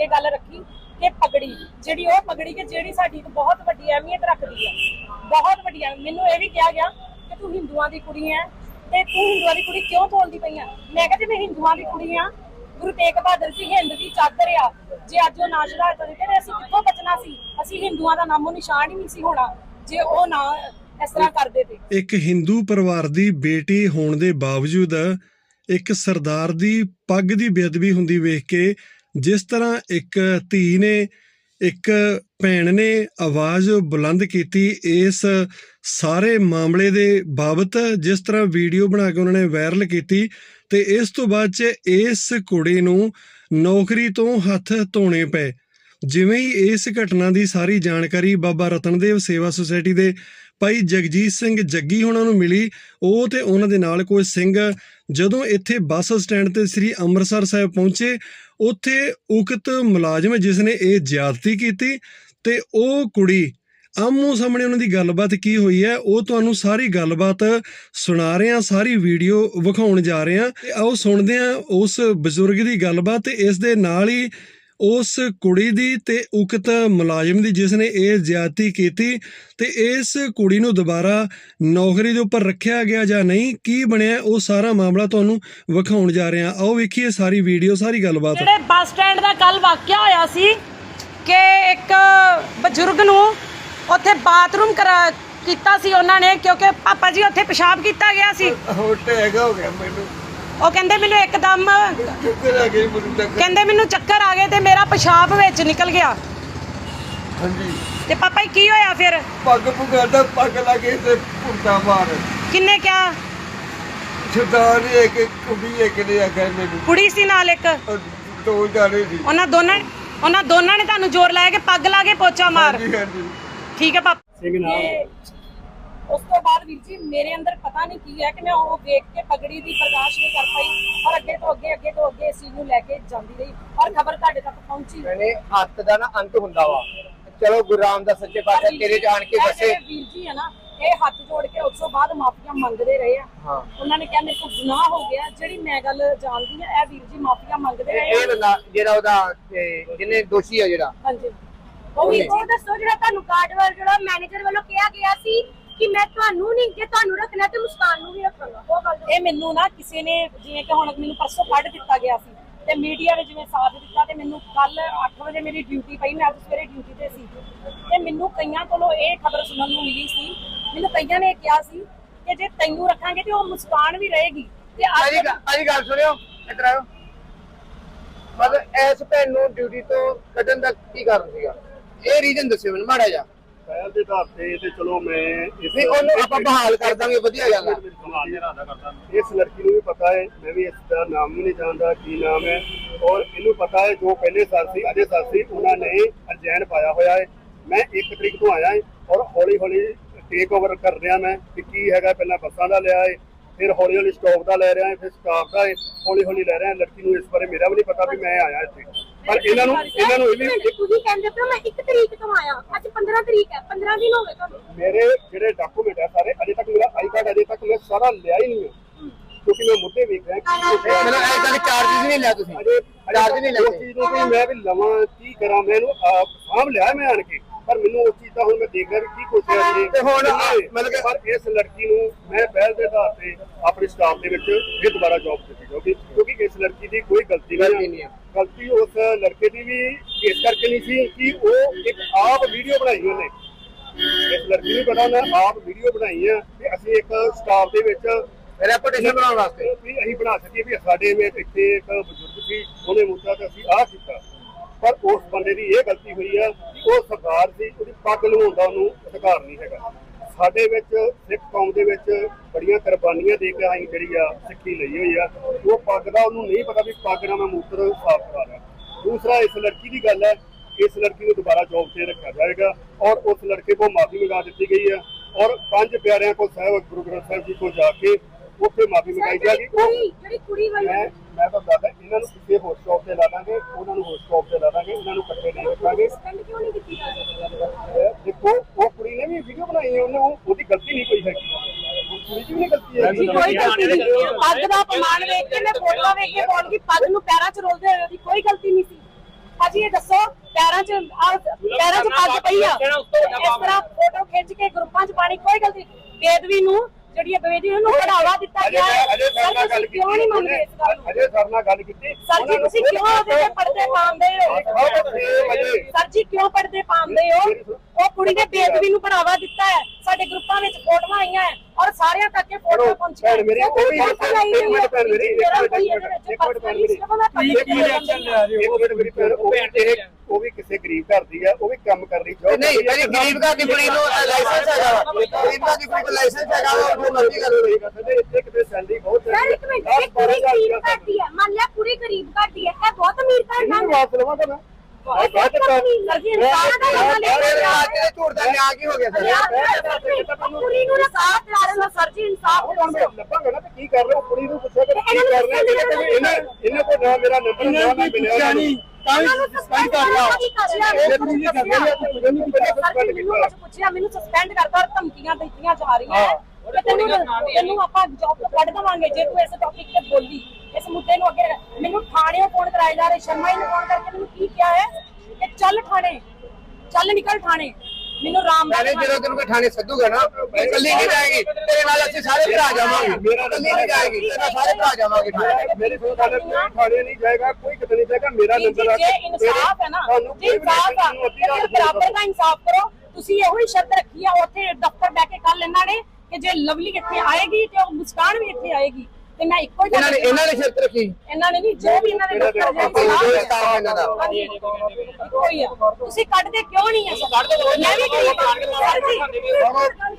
ਅੱਗੇ ਗੱਲ ਰੱਖੀ ਕਿ ਪਗੜੀ, ਜਿਹੜੀ ਉਹ ਪਗੜੀ ਕਿ ਜਿਹੜੀ ਸਾਡੀ ਬਹੁਤ ਵੱਡੀ ਅਹਿਮੀਅਤ ਰੱਖਦੀ ਹੈ। ਬਹੁਤ ਵੱਡੀ ਮੈਨੂੰ ਇਹ ਵੀ ਕਿਹਾ ਗਿਆ ਕਿ ਤੂੰ ਹਿੰਦੂਆਂ ਦੀ ਕੁੜੀ ਹੈ ਤੇ ਤੂੰ ਹਿੰਦੂਆਂ ਦੀ ਕੁੜੀ ਕਿਉਂ ਤੋਲਦੀ ਪਈ ਆ ਮੈਂ ਕਿਹਾ ਮੈਂ ਹਿੰਦੂਆਂ ਦੀ ਕੁੜੀ ਆ, ਗੁਰੂ ਤੇਗ ਬਹਾਦਰ ਜੀ ਹਿੰਦ ਦੀ ਚਾਦਰ ਆ। ਜੇ ਅੱਜ ਉਹ ਨਾ ਸ਼ੁਰੂ ਕਰਦੇ ਅਸੀਂ ਕਿੱਥੋਂ ਬਚਣਾ ਸੀ? ਅਸੀਂ ਹਿੰਦੂਆਂ ਦਾ ਨਾਮੋ ਨਿਸ਼ਾਨ ਹੀ ਨਹੀਂ ਸੀ ਹੋਣਾ, ਜੇ ਉਹ ਨਾ ਇਸ ਤਰ੍ਹਾਂ ਕਰਦੇ ਤੇ। ਇੱਕ ਹਿੰਦੂ ਪਰਿਵਾਰ ਦੀ ਬੇਟੀ ਹੋਣ ਦੇ ਬਾਵਜੂਦ ਇੱਕ ਸਰਦਾਰ ਦੀ ਪੱਗ ਦੀ ਬੇਅਦਬੀ ਹੁੰਦੀ ਵੇਖ ਕੇ ਜਿਸ ਤਰ੍ਹਾਂ ਇੱਕ ਧੀ ਨੇ, ਇੱਕ ਭੈਣ ਨੇ ਆਵਾਜ਼ ਬੁਲੰਦ ਕੀਤੀ, ਇਸ ਸਾਰੇ ਮਾਮਲੇ ਦੇ ਬਾਬਤ ਜਿਸ ਤਰ੍ਹਾਂ ਵੀਡੀਓ ਬਣਾ ਕੇ ਉਹਨਾਂ ਨੇ ਵਾਇਰਲ ਕੀਤੀ, ਤੇ ਇਸ ਤੋਂ ਬਾਅਦ ਚ ਇਸ ਕੁੜੀ ਨੂੰ ਨੌਕਰੀ ਤੋਂ ਹੱਥ ਧੋਣੇ ਪਏ। ਜਿਵੇਂ ਹੀ ਇਸ ਘਟਨਾ ਦੀ ਸਾਰੀ ਜਾਣਕਾਰੀ ਬਾਬਾ ਰਤਨਦੇਵ ਸੇਵਾ ਸੁਸਾਇਟੀ ਦੇ ਭਾਈ ਜਗਜੀਤ ਸਿੰਘ ਜੱਗੀ ਉਹਨਾਂ ਨੂੰ ਮਿਲੀ। ਉਹ ਤੇ ਉਹਨਾਂ ਦੇ ਨਾਲ ਕੋਈ ਸਿੰਘ ਜਦੋਂ ਇੱਥੇ ਬੱਸ ਸਟੈਂਡ ਤੇ ਸ੍ਰੀ ਅੰਮ੍ਰਿਤਸਰ ਸਾਹਿਬ ਪਹੁੰਚੇ, ਉੱਥੇ ਉਕਤ ਮੁਲਾਜ਼ਮ ਜਿਸ ਨੇ ਇਹ ਜ਼ਿਆਦਤੀ ਕੀਤੀ ਤੇ ਉਹ ਕੁੜੀ ਆਮੋ ਸਾਹਮਣੇ ਉਹਨਾਂ ਦੀ ਗੱਲਬਾਤ ਕੀ ਹੋਈ ਹੈ, ਉਹ ਤੁਹਾਨੂੰ ਸਾਰੀ ਗੱਲਬਾਤ ਸੁਣਾ ਰਹੇ ਹਾਂ ਸਾਰੀ ਵੀਡੀਓ ਵਿਖਾਉਣ ਜਾ ਰਹੇ। ਹਾਂ ਆਓ ਸੁਣਦੇ ਹਾਂ ਉਸ ਬਜ਼ੁਰਗ ਦੀ ਗੱਲਬਾਤ ਤੇ ਇਸ ਦੇ ਨਾਲ ਹੀ ਉਸ ਕੁੜੀ ਦੀ ਤੇ ਉਕਤ ਮੁਲਾਜ਼ਮ ਦੀ ਜਿਸ ਨੇ ਇਹ ਜ਼ਿਆਦਤੀ ਕੀਤੀ ਤੇ ਇਸ ਕੁੜੀ ਨੂੰ ਦੁਬਾਰਾ ਨੌਕਰੀ ਦੇ ਉੱਪਰ ਰੱਖਿਆ ਗਿਆ ਜਾਂ ਨਹੀਂ ਕੀ ਬਣਿਆ ਉਹ ਸਾਰਾ ਮਾਮਲਾ ਤੁਹਾਨੂੰ ਵਿਖਾਉਣ ਜਾ ਰਹੇ। ਹਾਂ ਆਓ ਵੇਖੀਏ ਸਾਰੀ ਵੀਡੀਓ ਸਾਰੀ ਗੱਲਬਾਤ। ਜਿਹੜੇ ਬੱਸ ਸਟੈਂਡ ਦਾ ਕੱਲ ਵਾਕਿਆ ਹੋਇਆ ਸੀ ਕਿ ਇੱਕ ਬਜ਼ੁਰਗ ਨੂੰ ਉੱਥੇ ਬਾਥਰੂਮ ਕਰਾ ਕੀਤਾ ਸੀ ਉਹਨਾਂ ਨੇ ਕਿਉਂਕਿ ਪਾਪਾ ਜੀ ਉੱਥੇ ਪਿਸ਼ਾਬ ਕੀਤਾ ਗਿਆ ਸੀ। ਹੁਣ ਟੈਗ ਹੋ ਗਿਆ ਮੈਨੂੰ। ਉਹ ਕਹਿੰਦੇ ਮੈਨੂੰ ਇੱਕਦਮ ਚੁੱਕਰ ਆ ਗਈ ਮੈਨੂੰ ਟੱਕਰ ਕਹਿੰਦੇ ਮੈਨੂੰ ਚੱਕਰ ਆ ਗਏ ਤੇ ਮੇਰਾ ਪਿਸ਼ਾਬ ਵਿੱਚ ਨਿਕਲ ਗਿਆ। ਹਾਂਜੀ। ਤੇ ਪਾਪਾ ਜੀ ਕੀ ਹੋਇਆ ਫਿਰ? ਪੱਗ ਪੁਗਾਦਾ ਪੱਗ ਲਾਗੇ ਤੇ ਪੁੱਟਾ ਮਾਰ। ਕਿੰਨੇ ਕਿਹਾ ਸਰਦਾਰ ਨੇ ਇੱਕ ਕੁੜੀ ਇੱਕ ਨੇ ਆਖਿਆ ਮੈਨੂੰ। ਕੁੜੀ ਸੀ ਨਾਲ ਇੱਕ? ਦੋ ਜਾਣੇ ਸੀ। ਉਹਨਾਂ ਦੋਨਾਂ ਉਹਨਾਂ ਦੋਨਾਂ ਨੇ ਤੁਹਾਨੂੰ ਜ਼ੋਰ ਲਾਇਆ ਕਿ ਪੱਗ ਲਾ ਕੇ ਪੋਚਾ ਮਾਰ? ਹਾਂਜੀ ਹਾਂਜੀ। ਠੀਕ ਹੈ ਪਾਪਾ। ਸਿੰਘ ਉਸ ਤੋਂ ਬਾਅਦ ਵੀਰ ਜੀ ਮੇਰੇ ਅੰਦਰ ਪਤਾ ਨਹੀਂ ਕੀ ਹੈ ਕਿ ਮੈਂ ਉਹ ਵੇਖ ਕੇ ਪਗੜੀ ਦੀ ਬਰਦਾਸ਼ਤ ਨਹੀਂ ਕਰ ਪਾਈ ਔਰ ਅੱਗੇ ਤੋਂ ਅੱਗੇ ਅੱਗੇ ਤੋਂ ਅੱਗੇ ਇਸ ਚੀਜ਼ ਨੂੰ ਲੈ ਕੇ ਜਾਂਦੀ ਰਹੀ ਔਰ ਖਬਰ ਤੁਹਾਡੇ ਤੱਕ ਪਹੁੰਚੀ। ਕਹਿੰਦੇ ਹੱਥ ਦਾ ਨਾ ਅੰਤ ਹੁੰਦਾ ਵਾ। ਚਲੋ ਗੁਰੂ ਰਾਮਦਾਸ ਸੱਚੇ ਪਾਤਸ਼ਾਹ ਤੇਰੇ ਜਾਣ ਕੇ ਵਸੇ। ਵੀਰ ਜੀ ਹੈ ਨਾ ਇਹ ਹੱਥ ਜੋੜ ਕੇ ਉਸ ਤੋਂ ਬਾਅਦ ਮਾਫੀਆਂ ਮੰਗਦੇ ਰਹੇ ਆ। ਉਹਨਾਂ ਨੇ ਕਿਹਾ ਮੇਰੇ ਤੋਂ ਗੁਨਾਹ ਹੋ ਗਿਆ ਜਿਹੜੀ ਮੈਂ ਗੱਲ ਜਾਣਦੀ ਆ ਇਹ ਵੀਰ ਜੀ ਮਾਫੀਆਂ ਮੰਗਦੇ ਰਹੇ ਇਹ ਬੰਦਾ ਜਿਹੜਾ ਉਹਦਾ ਜਿਹਨੇ ਦੋਸ਼ੀ ਆ ਜਿਹੜਾ। ਹਾਂਜੀ। ਉਹ ਵੀਰ ਉਹ ਜੀ ਦੱਸੋ ਜਿਹੜਾ ਤੁਹਾਨੂੰ ਕਾਰਡ ਵੱਲ ਜਿਹੜਾ ਮੈਨੇਜਰ ਵੱਲੋਂ ਕਿਹਾ ਗਿਆ ਸੀ ਕਿ ਮੈਂ ਤੁਹਾਨੂੰ ਨਹੀਂ ਜੇ ਤੁਹਾਨੂੰ ਰੱਖਣਾ ਤੇ ਮੁਸਕਾਨ ਨੂੰ ਵੀ ਰੱਖਾਂਗਾ ਉਹ ਗੱਲ ਇਹ ਮੈਨੂੰ ਨਾ ਕਿਸੇ ਨੇ ਜਿਵੇਂ ਕਿ ਹੁਣ ਮੈਨੂੰ ਪਰਸੋਂ ਕੱਢ ਦਿੱਤਾ ਗਿਆ ਸੀ ਤੇ ਮੀਡੀਆ ਨੇ ਜਿਵੇਂ ਸਾਥ ਦਿੱਤਾ ਤੇ ਮੈਨੂੰ ਕੱਲ 8 ਵਜੇ ਮੇਰੀ ਡਿਊਟੀ ਪਈ ਮੈਂ ਅੱਜ ਸਵੇਰੇ ਡਿਊਟੀ ਤੇ ਸੀ। ਤੇ ਮੈਨੂੰ ਕਈਆਂ ਕੋਲੋਂ ਇਹ ਖਬਰ ਸੁਣਨ ਨੂੰ ਮਿਲੀ ਸੀ ਮੈਨੂੰ ਕਈਆਂ ਨੇ ਕਿਹਾ ਸੀ ਕਿ ਜੇ ਤੈਨੂੰ ਰੱਖਾਂਗੇ ਤੇ ਉਹ ਮੁਸਕਾਨ ਵੀ ਰਹੇਗੀ। ਤੇ ਅਜੀ ਅੱਜ ਗੱਲ ਸੁਣਿਓ ਇੱਧਰ ਆਓ ਮਤਲਬ ਐਸ ਭੈਣ ਨੂੰ ਡਿਊਟੀ ਤੋਂ ਕੱਢਣ ਦਾ ਕੀ ਕਾਰਨ ਸੀਗਾ? ਇਹ ਰੀਜ਼ਨ ਦੱਸਿਓ ਮੈਨੂੰ ਮਾੜਾ ਜਿਹਾ। ਪਹਿਲ ਦੇ ਆਧਾਰ ਤੇ ਤੇ ਚਲੋ ਮੈਂ ਇਸ ਵੀ ਉਹਨੂੰ ਆਪਾਂ ਬਹਾਲ ਕਰ ਦਾਂਗੇ ਵਧੀਆ ਗੱਲ ਆ। ਸਮਾਜ ਦੇ ਇਰਾਦਾ ਕਰਦਾ। ਇਸ ਲੜਕੀ ਨੂੰ ਵੀ ਪਤਾ ਹੈ ਮੈਂ ਵੀ ਇਸ ਦਾ ਨਾਮ ਵੀ ਨਹੀਂ ਜਾਣਦਾ ਕੀ ਨਾਮ ਹੈ। ਔਰ ਇਹਨੂੰ ਪਤਾ ਹੈ ਜੋ ਪਹਿਲੇ ਸਰ ਸੀ ਅਜੇ ਸਰ ਸੀ ਉਹਨਾਂ ਨੇ ਅਰਜੈਨ ਪਾਇਆ ਹੋਇਆ ਹੈ। ਮੈਂ 1 ਤਰੀਕ ਤੋਂ ਆਇਆ ਹਾਂ ਔਰ ਹੌਲੀ ਹੌਲੀ ਟੇਕ ਓਵਰ ਕਰ ਰਿਹਾ ਮੈਂ ਕਿ ਕੀ ਹੈਗਾ ਪਹਿਲਾਂ ਬੱਸਾਂ ਦਾ ਲਿਆ ਹੈ ਫਿਰ ਹੌਲੀ ਹੌਲੀ ਸਟਾਪ ਦਾ ਲੈ ਰਿਹਾ ਹੈ ਫਿਰ ਸਟਾਫ ਦਾ ਹੌਲੀ ਹੌਲੀ ਲੈ ਰਿਹਾ ਹਾਂ। ਲੜਕੀ ਨੂੰ ਇਸ ਬਾਰੇ ਮੇਰਾ ਵੀ ਨਹੀਂ ਪਤਾ ਵੀ ਮੈਂ ਆਇਆ ਇੱਥੇ। ਪਰ ਇਹਨਾਂ ਨੂੰ ਇਹਨਾਂ ਨੂੰ ਇਹ ਵੀ ਤੁਸੀਂ ਕਹਿੰਦੇ ਪਏ ਹੋ ਮੈਂ 1 ਤਰੀਕ ਤੋਂ ਆਇਆ। ਅੱਜ 15 ਤਰੀਕ ਹੈ 15 ਦਿਨ ਹੋ ਗਏ ਤੁਹਾਨੂੰ। ਮੇਰੇ ਜਿਹੜੇ ਡਾਕੂਮੈਂਟ ਹੈ ਸਾਰੇ ਅਜੇ ਤੱਕ ਮੇਰਾ ਆਈ ਕਾਰਡ ਅਜੇ ਤੱਕ ਮੈਂ ਸਾਰਾ ਲਿਆ ਹੀ ਨਹੀਂ ਹੈ। ਕਿਉਂਕਿ ਮੈਂ ਮੁੱਦੇ ਵੇਖ ਰਿਹਾ ਕਿ ਕੁਛ ਹੈ। ਮਤਲਬ ਐ ਤੱਕ ਚਾਰजेस ਨਹੀਂ ਲਿਆ ਤੁਸੀਂ। ਅਜੇ ਚਾਰਜ ਨਹੀਂ ਉਸ ਲੈਂਦੇ ਚੀਜ਼ ਨੂੰ ਵੀ ਮੈਂ ਵੀ ਲਵਾਂ ਕੀ ਕਰਾਂ ਮੈਨੂੰ ਆਪ ਸਾਂਭ ਲਿਆ ਮੈਂ ਆਣ ਕੇ। ਪਰ ਮੈਨੂੰ ਉਸ ਚੀਜ਼ ਦਾ ਹੁਣ ਮੈਂ ਦੇਖ ਰਿਹਾ ਵੀ ਕੀ ਕੁਛ ਹੈ ਇੱਥੇ। ਤੇ ਹੁਣ ਮਤਲਬ ਕਿ- ਪਰ ਇਸ ਲੜਕੀ ਨੂੰ ਮੈਂ ਪਹਿਲ ਦੇ ਆਧਾਰ ਤੇ ਆਪਣੇ ਸਟਾਫ ਦੇ ਵਿੱਚ ਫਿਰ ਦੁਬਾਰਾ ਜੌਬ ਦਿੱਤੀ ਜਾਊਗੀ। ਕਿਉਂਕਿ ਇਸ ਲੜਕੀ ਦੀ ਕੋਈ ਗਲਤੀ ਨਹੀਂ ਹੈ ਹੈ। ਗਲਤੀ ਉਸ ਲੜਕੇ ਦੀ ਵੀ ਇਸ ਕਰਕੇ ਨਹੀਂ ਸੀ ਕਿ ਉਹ ਇੱਕ ਆਪ ਵੀਡੀਓ ਬਣਾਈ ਉਹਨੇ। ਇਸ ਲੜਕੀ ਨੂੰ ਪਤਾ ਉਹਨੇ ਆਪ ਵੀਡੀਓ ਬਣਾਈ ਆ ਤੇ ਅਸੀਂ ਇੱਕ ਸਟਾਫ ਦੇ ਵਿੱਚ ਰੈਪੂਟੇਸ਼ਨ ਬਣਾਉਣ ਵਾਸਤੇ। ਵੀ ਅਸੀਂ ਬਣਾ ਸਕੀਏ ਵੀ ਸਾਡੇ ਵਿੱਚ ਇੱਥੇ ਇੱਕ ਬਜ਼ੁਰਗ ਸੀ ਉਹਨੇ ਮੁੱਦਾ ਤੇ ਅਸੀਂ ਆਹ ਕੀਤਾ। ਪਰ ਉਸ ਬੰਦੇ ਦੀ ਇਹ ਗਲਤੀ ਹੋਈ ਆ ਕਿ ਉਹ ਸਰਦਾਰ ਸੀ, ਉਹਦੀ ਪੱਗ ਲਵਾਉਣ ਦਾ ਉਹਨੂੰ ਅਧਿਕਾਰ ਨਹੀਂ ਹੈਗਾ। ਸਾਡੇ ਵਿੱਚ ਸਿੱਖ ਕੌਮ ਦੇ ਵਿੱਚ ਬੜੀਆਂ ਕੁਰਬਾਨੀਆਂ ਦੇ ਕੇ ਅਸੀਂ ਜਿਹੜੀ ਆ ਸਿੱਖੀ ਲਈ ਹੋਈ ਆ, ਉਹ ਪੱਗ ਦਾ ਉਹਨੂੰ ਨਹੀਂ ਪਤਾ ਵੀ ਪੱਗ ਨਾਲ ਮੈਂ ਮੂਤਰ ਸਾਫ਼ ਕਰਾ ਰਿਹਾ। ਦੂਸਰਾ, ਇਸ ਲੜਕੀ ਦੀ ਗੱਲ ਹੈ, ਇਸ ਲੜਕੀ ਨੂੰ ਦੁਬਾਰਾ ਜੌਬ ਤੇ ਰੱਖਿਆ ਜਾਏਗਾ ਔਰ ਉਸ ਲੜਕੇ ਕੋਲ ਮਾਫੀ ਮੰਗਾ ਦਿੱਤੀ ਗਈ ਹੈ ਔਰ ਪੰਜ ਪਿਆਰਿਆਂ ਕੋਲ ਸਾਹਿਬ, ਗੁਰੂ ਗ੍ਰੰਥ ਸਾਹਿਬ ਜੀ ਕੋਲ ਜਾ ਕੇ ਉੱਥੇ ਮਾਫੀ ਮੰਗਾਈ ਕੁੜੀ ਜਿਹੜੀ ਕੁੜੀ ਵੱਲੋਂ ਮੈਂ ਮੈਂ ਤਾਂ ਦੱਸਦਾ ਇਹਨਾਂ ਨੂੰ ਕਿਸੇ ਹੋਰ ਸ਼ੌਪ ਤੇ ਲਾ ਦਾਂਗੇ ਉਹਨਾਂ ਨੂੰ ਹੋਰ ਸ਼ੌਪ ਤੇ ਲਾ ਦਾਂਗੇ ਇਹਨਾਂ ਨੂੰ ਇਕੱਠੇ ਨਹੀਂ ਰੱਖਾਂਗੇ। ਕਿਉਂ ਨਹੀਂ ਕੀਤੀ ਜਾ ਸਕਦੀ ਦੇਖੋ ਉਹ ਕੁੜੀ ਨੇ ਵੀ ਵੀਡੀਓ ਬਣਾਈ ਹੈ ਉਹਨੇ ਉਹ- ਉਹਦੀ ਗਲਤੀ ਨਹੀਂ ਕੋਈ ਹੈਗੀ। ਉਹ ਕੁੜੀ ਦੀ ਵੀ ਨਹੀਂ ਗਲਤੀ ਹੈਗੀ। ਕੋਈ ਗਲਤੀ ਨਹੀਂ ਪੱਗ ਦਾ ਅਪਮਾਨ ਵੇਖ ਕੇ ਮੈਂ ਫੋਟੋ ਵੇਖ ਕੇ ਬੋਲ ਗਈ ਪੱਗ ਨੂੰ ਪੈਰਾਂ 'ਚ ਰੋਲਦੇ ਹੋਏ ਉਹਦੀ ਕੋਈ ਗਲਤੀ ਨਹੀਂ ਸੀ। ਭਾਜੀ ਇਹ ਪਈ ਆ? ਇਸ ਤਰ੍ਹਾਂ ਫੋਟੋ ਖਿੱਚ ਕੇ ਗਰੁੱਪਾਂ 'ਚ ਪਾਣੀ ਕੋਈ ਗਲਤੀ ਬੇਦਵੀ ਨੂੰ ਜਿਹੜੀ ਇਹ ਬੇਦਵੀ ਨੂੰ ਬੜਾਵਾ ਦਿੱਤਾ ਅਜੇ ਗਿਆ ਹੈ ਅਜੇ ਸਰ ਸਰ ਨਾਲ ਗੱਲ ਤੁਸੀਂ ਕਿਉਂ ਨਹੀਂ ਮੰਨਦੇ ਇਸ ਗੱਲ ਕੀਤੀ ਨੂੰ? ਅਜੇ ਸਰ ਨਾਲ ਗੱਲ ਕੀਤੀ। ਸਰ ਜੀ ਤੁਸੀਂ ਕਿਉਂ ਉਹਦੇ ਤੇ ਪਰਦੇ ਪਾਉਂਦੇ ਹੋ? ਸਰ ਜੀ ਕਿਉਂ ਪਰਦੇ ਪਾਉਂਦੇ ਹੋ? ਉਹ ਕੁੜੀ ਨੇ ਬੇਦਵੀ ਨੂੰ ਬੜਾਵਾ ਦਿੱਤਾ ਹੈ। ਸਾਡੇ ਗਰੁੱਪਾਂ ਵਿੱਚ ਫੋਟੋਆਂ ਆਈਆਂ ਹੈ ਔਰ ਸਾਰਿਆਂ ਤੱਕ ਇਹ ਫੋਟੋ ਪਹੁੰਚੀਆਂ ਭੈਣ ਮੇਰੀ, ਉਹ ਵੀ ਇੱਕ ਮਿੰਟ ਭੈਣ ਮੇਰੀ, ਇੱਕ ਮਿੰਟ, ਇੱਕ ਮਿੰਟ, ਇੱਕ ਮਿੰਟ ਭੈਣ ਮੇਰੀ। ਇੱਕ ਇੱਕ ਮਿੰਟ ਮੇਰੀ ਭੈਣ ਉਹ ਵੀ ਇਹ ਉਹ ਵੀ ਕਿਸੇ ਗਰੀਬ ਘਰ ਦੀ ਆ ਉਹ ਵੀ ਕੰਮ ਕਰ ਰਹੀ job ਨਹੀਂ। ਮੇਰੀ ਗਰੀਬ ਘਰ ਦੀ ਕੁੜੀ ਨੂੰ ਲਾਇਸੈਂਸ ਹੈਗਾ ਵਾ। ਗਰੀਬ ਘਰ ਦੀ ਕੁੜੀ ਕੋਲ ਲਾਇਸੈਂਸ ਹੈਗਾ ਵਾ ਉਹ ਮਰਜ਼ੀ ਕਰ ਇੱਥੇ ਕਿਤੇ ਸੈਲਰੀ ਬਹੁਤ ਸਰ ਇੱਕ ਮਿੰਟ ਇਹ ਗਰੀਬ ਘਰ ਦੀ ਹੈ ਮੰਨ ਲਿਆ ਕੁੜੀ ਗਰੀਬ ਘਰ ਦੀ ਹੈ ਇਹ ਬਹੁਤ ਅਮੀਰ ਘਰ ਦਾ ਇਹਨੂੰ ਵਾਪਸ ਲਵਾਂਗਾ ਮੈਂ ਲੈ ਝੂਠ ਦਾ ਨਿਆਂ ਕੀ ਹੋ ਗਿਆ ਸਰ ਕੁੜੀ ਨੂੰ ਇਨਸਾਫ ਦਿਲਾ ਸਰ ਜੀ ਇਨਸਾਫ ਲੱਭਾਂਗਾ ਨਾ ਤੇ ਕੀ ਕਰ ਰਹੇ ਹੋ ਕੁੜੀ ਨੂੰ ਪੁੱਛਿਆ ਕਿ ਕੀ ਕਰ ਨੂੰ ਰਹੇ ਹੋ ਇਹਨਾਂ ਇਹਨਾਂ ਕੋਲ ਨਾ ਮੇਰਾ ਨੰਬਰ ਨਾ ਮੈਂ ਮਿਲਿਆ ਨਹੀਂ ਨੂੰ ਸਸਪੈਂਡ ਕਰਨਾ ਇਹ ਕੁੜੀ ਦੀ ਗੱਲ ਹੈ ਕਿ ਮੈਨੂੰ ਨਹੀਂ ਕੁਝ ਪੁੱਛਿਆ ਮੈਨੂੰ ਸਸਪੈਂਡ ਕਰਤਾ ਔਰ ਧਮਕੀਆਂ ਦਿੱਤੀਆਂ ਜਾ ਰਹੀਆਂ। ਤੈਨੂੰ ਆਪਾਂ ਜੌਬ ਤੋਂ ਕੱਢ ਦਵਾਂਗੇ ਜੇ ਤੂੰ ਇਸ ਟੌਪਿਕ ਤੇ ਬੋਲੀ। ਇਸ ਮੁੱਦੇ ਨੂੰ ਅੱਗੇ। ਮੈਨੂੰ ਥਾਣਿਓਂ ਫੋਨ ਕਰਾਇਆ ਜਾ ਰਿਹਾ ਸ਼ਰਮਾ ਜੀ ਨੇ ਫੋਨ ਕਰਕੇ ਮੈਨੂੰ ਕੀ ਕਿਹਾ ਹੈ ਕਿ ਚੱਲ ਥਾਣੇ ਚੱਲ ਨਿਕਲ ਥਾਣੇ। ਮੈਨੂੰ ਰਾਮ ਮੈਨੇ ਜਦੋਂ ਤੈਨੂੰ ਕੋਈ ਥਾਣੇ ਸੱਦੂਗਾ ਨਾ ਮੈਂ ਇਕੱਲੀ ਨਹੀਂ ਜਾਏਗੀ। ਤੇਰੇ ਨਾਲ ਅਸੀਂ ਸਾਰੇ ਭਰਾ ਜਾਵਾਂਗੇ। ਮੇਰਾ ਇਕੱਲੀ ਨਹੀਂ ਜਾਏਗੀ। ਤੇਰੇ ਨਾਲ ਸਾਰੇ ਭਰਾ ਜਾਵਾਂਗੇ ਮੇਰੇ ਕੋਲ ਥਾਣੇ ਥਾਣੇ ਨਹੀਂ ਜਾਏਗਾ ਕੋਈ ਕਿਤੇ ਨਹੀਂ ਜਾਏਗਾ ਮੇਰਾ ਨੰਬਰ ਆ ਜੇ ਇਨਸਾਫ ਹੈ ਨਾ ਜੇ ਇਨਸਾਫ ਆ ਤੇ ਫਿਰ ਬਰਾਬਰ ਦਾ ਇਨਸਾਫ ਕਰੋ। ਤੁਸੀਂ ਇਹੋ ਹੀ ਸ਼ਰਤ ਰੱਖੀ ਆ ਉੱਥੇ ਦਫ਼ਤਰ ਬਹਿ ਕੇ ਕੱਲ ਇਹਨਾਂ ਨੇ ਕਿ ਜੇ ਲਵਲੀ ਇੱਥੇ ਆਏਗੀ ਤੇ ਉਹ ਮੁਸਕਾਨ ਵੀ ਇੱਥੇ ਆਏਗੀ। ਤੇ ਮੈਂ ਇੱਕੋ ਹੀ ਗੱਲ ਇਹਨਾਂ ਨੇ ਇਹਨਾਂ ਨੇ ਸ਼ਰਤ ਰੱਖੀ। ਇਹਨਾਂ ਨੇ ਨਹੀਂ ਜੋ ਵੀ ਇਹਨਾਂ ਨੇ ਦਫ਼ਤਰ ਆਪੇ ਜੋ ਸਟਾਫ ਹੈ ਇਹਨਾਂ ਦਾ। ਹਾਂਜੀ। ਇੱਕੋ ਹੀ ਆ। ਤੁਸੀਂ ਕੱਢਦੇ ਕਿਉਂ ਨਹੀਂ ਆ ਕੱਢ ਦੋ ਮੈਂ ਵੀ ਗਰੀਬ ਹਾਂ। ਸਰ ਜੀ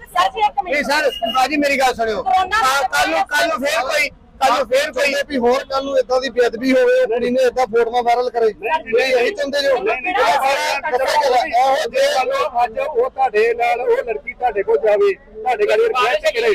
ਸਰ ਜੀ ਇੱਕ ਨਹੀਂ ਮਿੰਟ ਸਰ ਬਾਜੀ ਮੇਰੀ ਗੱਲ ਸੁਣਿਓ। ਕੱਲ ਨੂੰ ਕੱਲ ਨੂੰ ਫੇਰ ਕੋਈ ਕੱਲ ਨੂੰ ਫੇਰ ਕੋਈ ਵੀ ਹੋਰ ਕੱਲ ਨੂੰ ਇਦਾਂ ਦੀ ਬੇਅਦਬੀ ਹੋਵੇ ਕੁੜੀ ਨੇ ਇਦਾਂ ਫੋਟੋਆਂ ਵਾਇਰਲ ਕਰੇ ਨਹੀਂ ਇਹੀ ਚਾਹੁੰਦੇ ਜੋ? ਅੱਜ ਉਹ ਤੁਹਾਡੇ ਨਾਲ ਉਹ ਲੜਕੀ ਤੁਹਾਡੇ ਕੋਲ ਜਾਵੇ ਤੁਹਾਡੇ ਕੋਲ ਰਿਕਵੈਸਟ ਕਰੇ।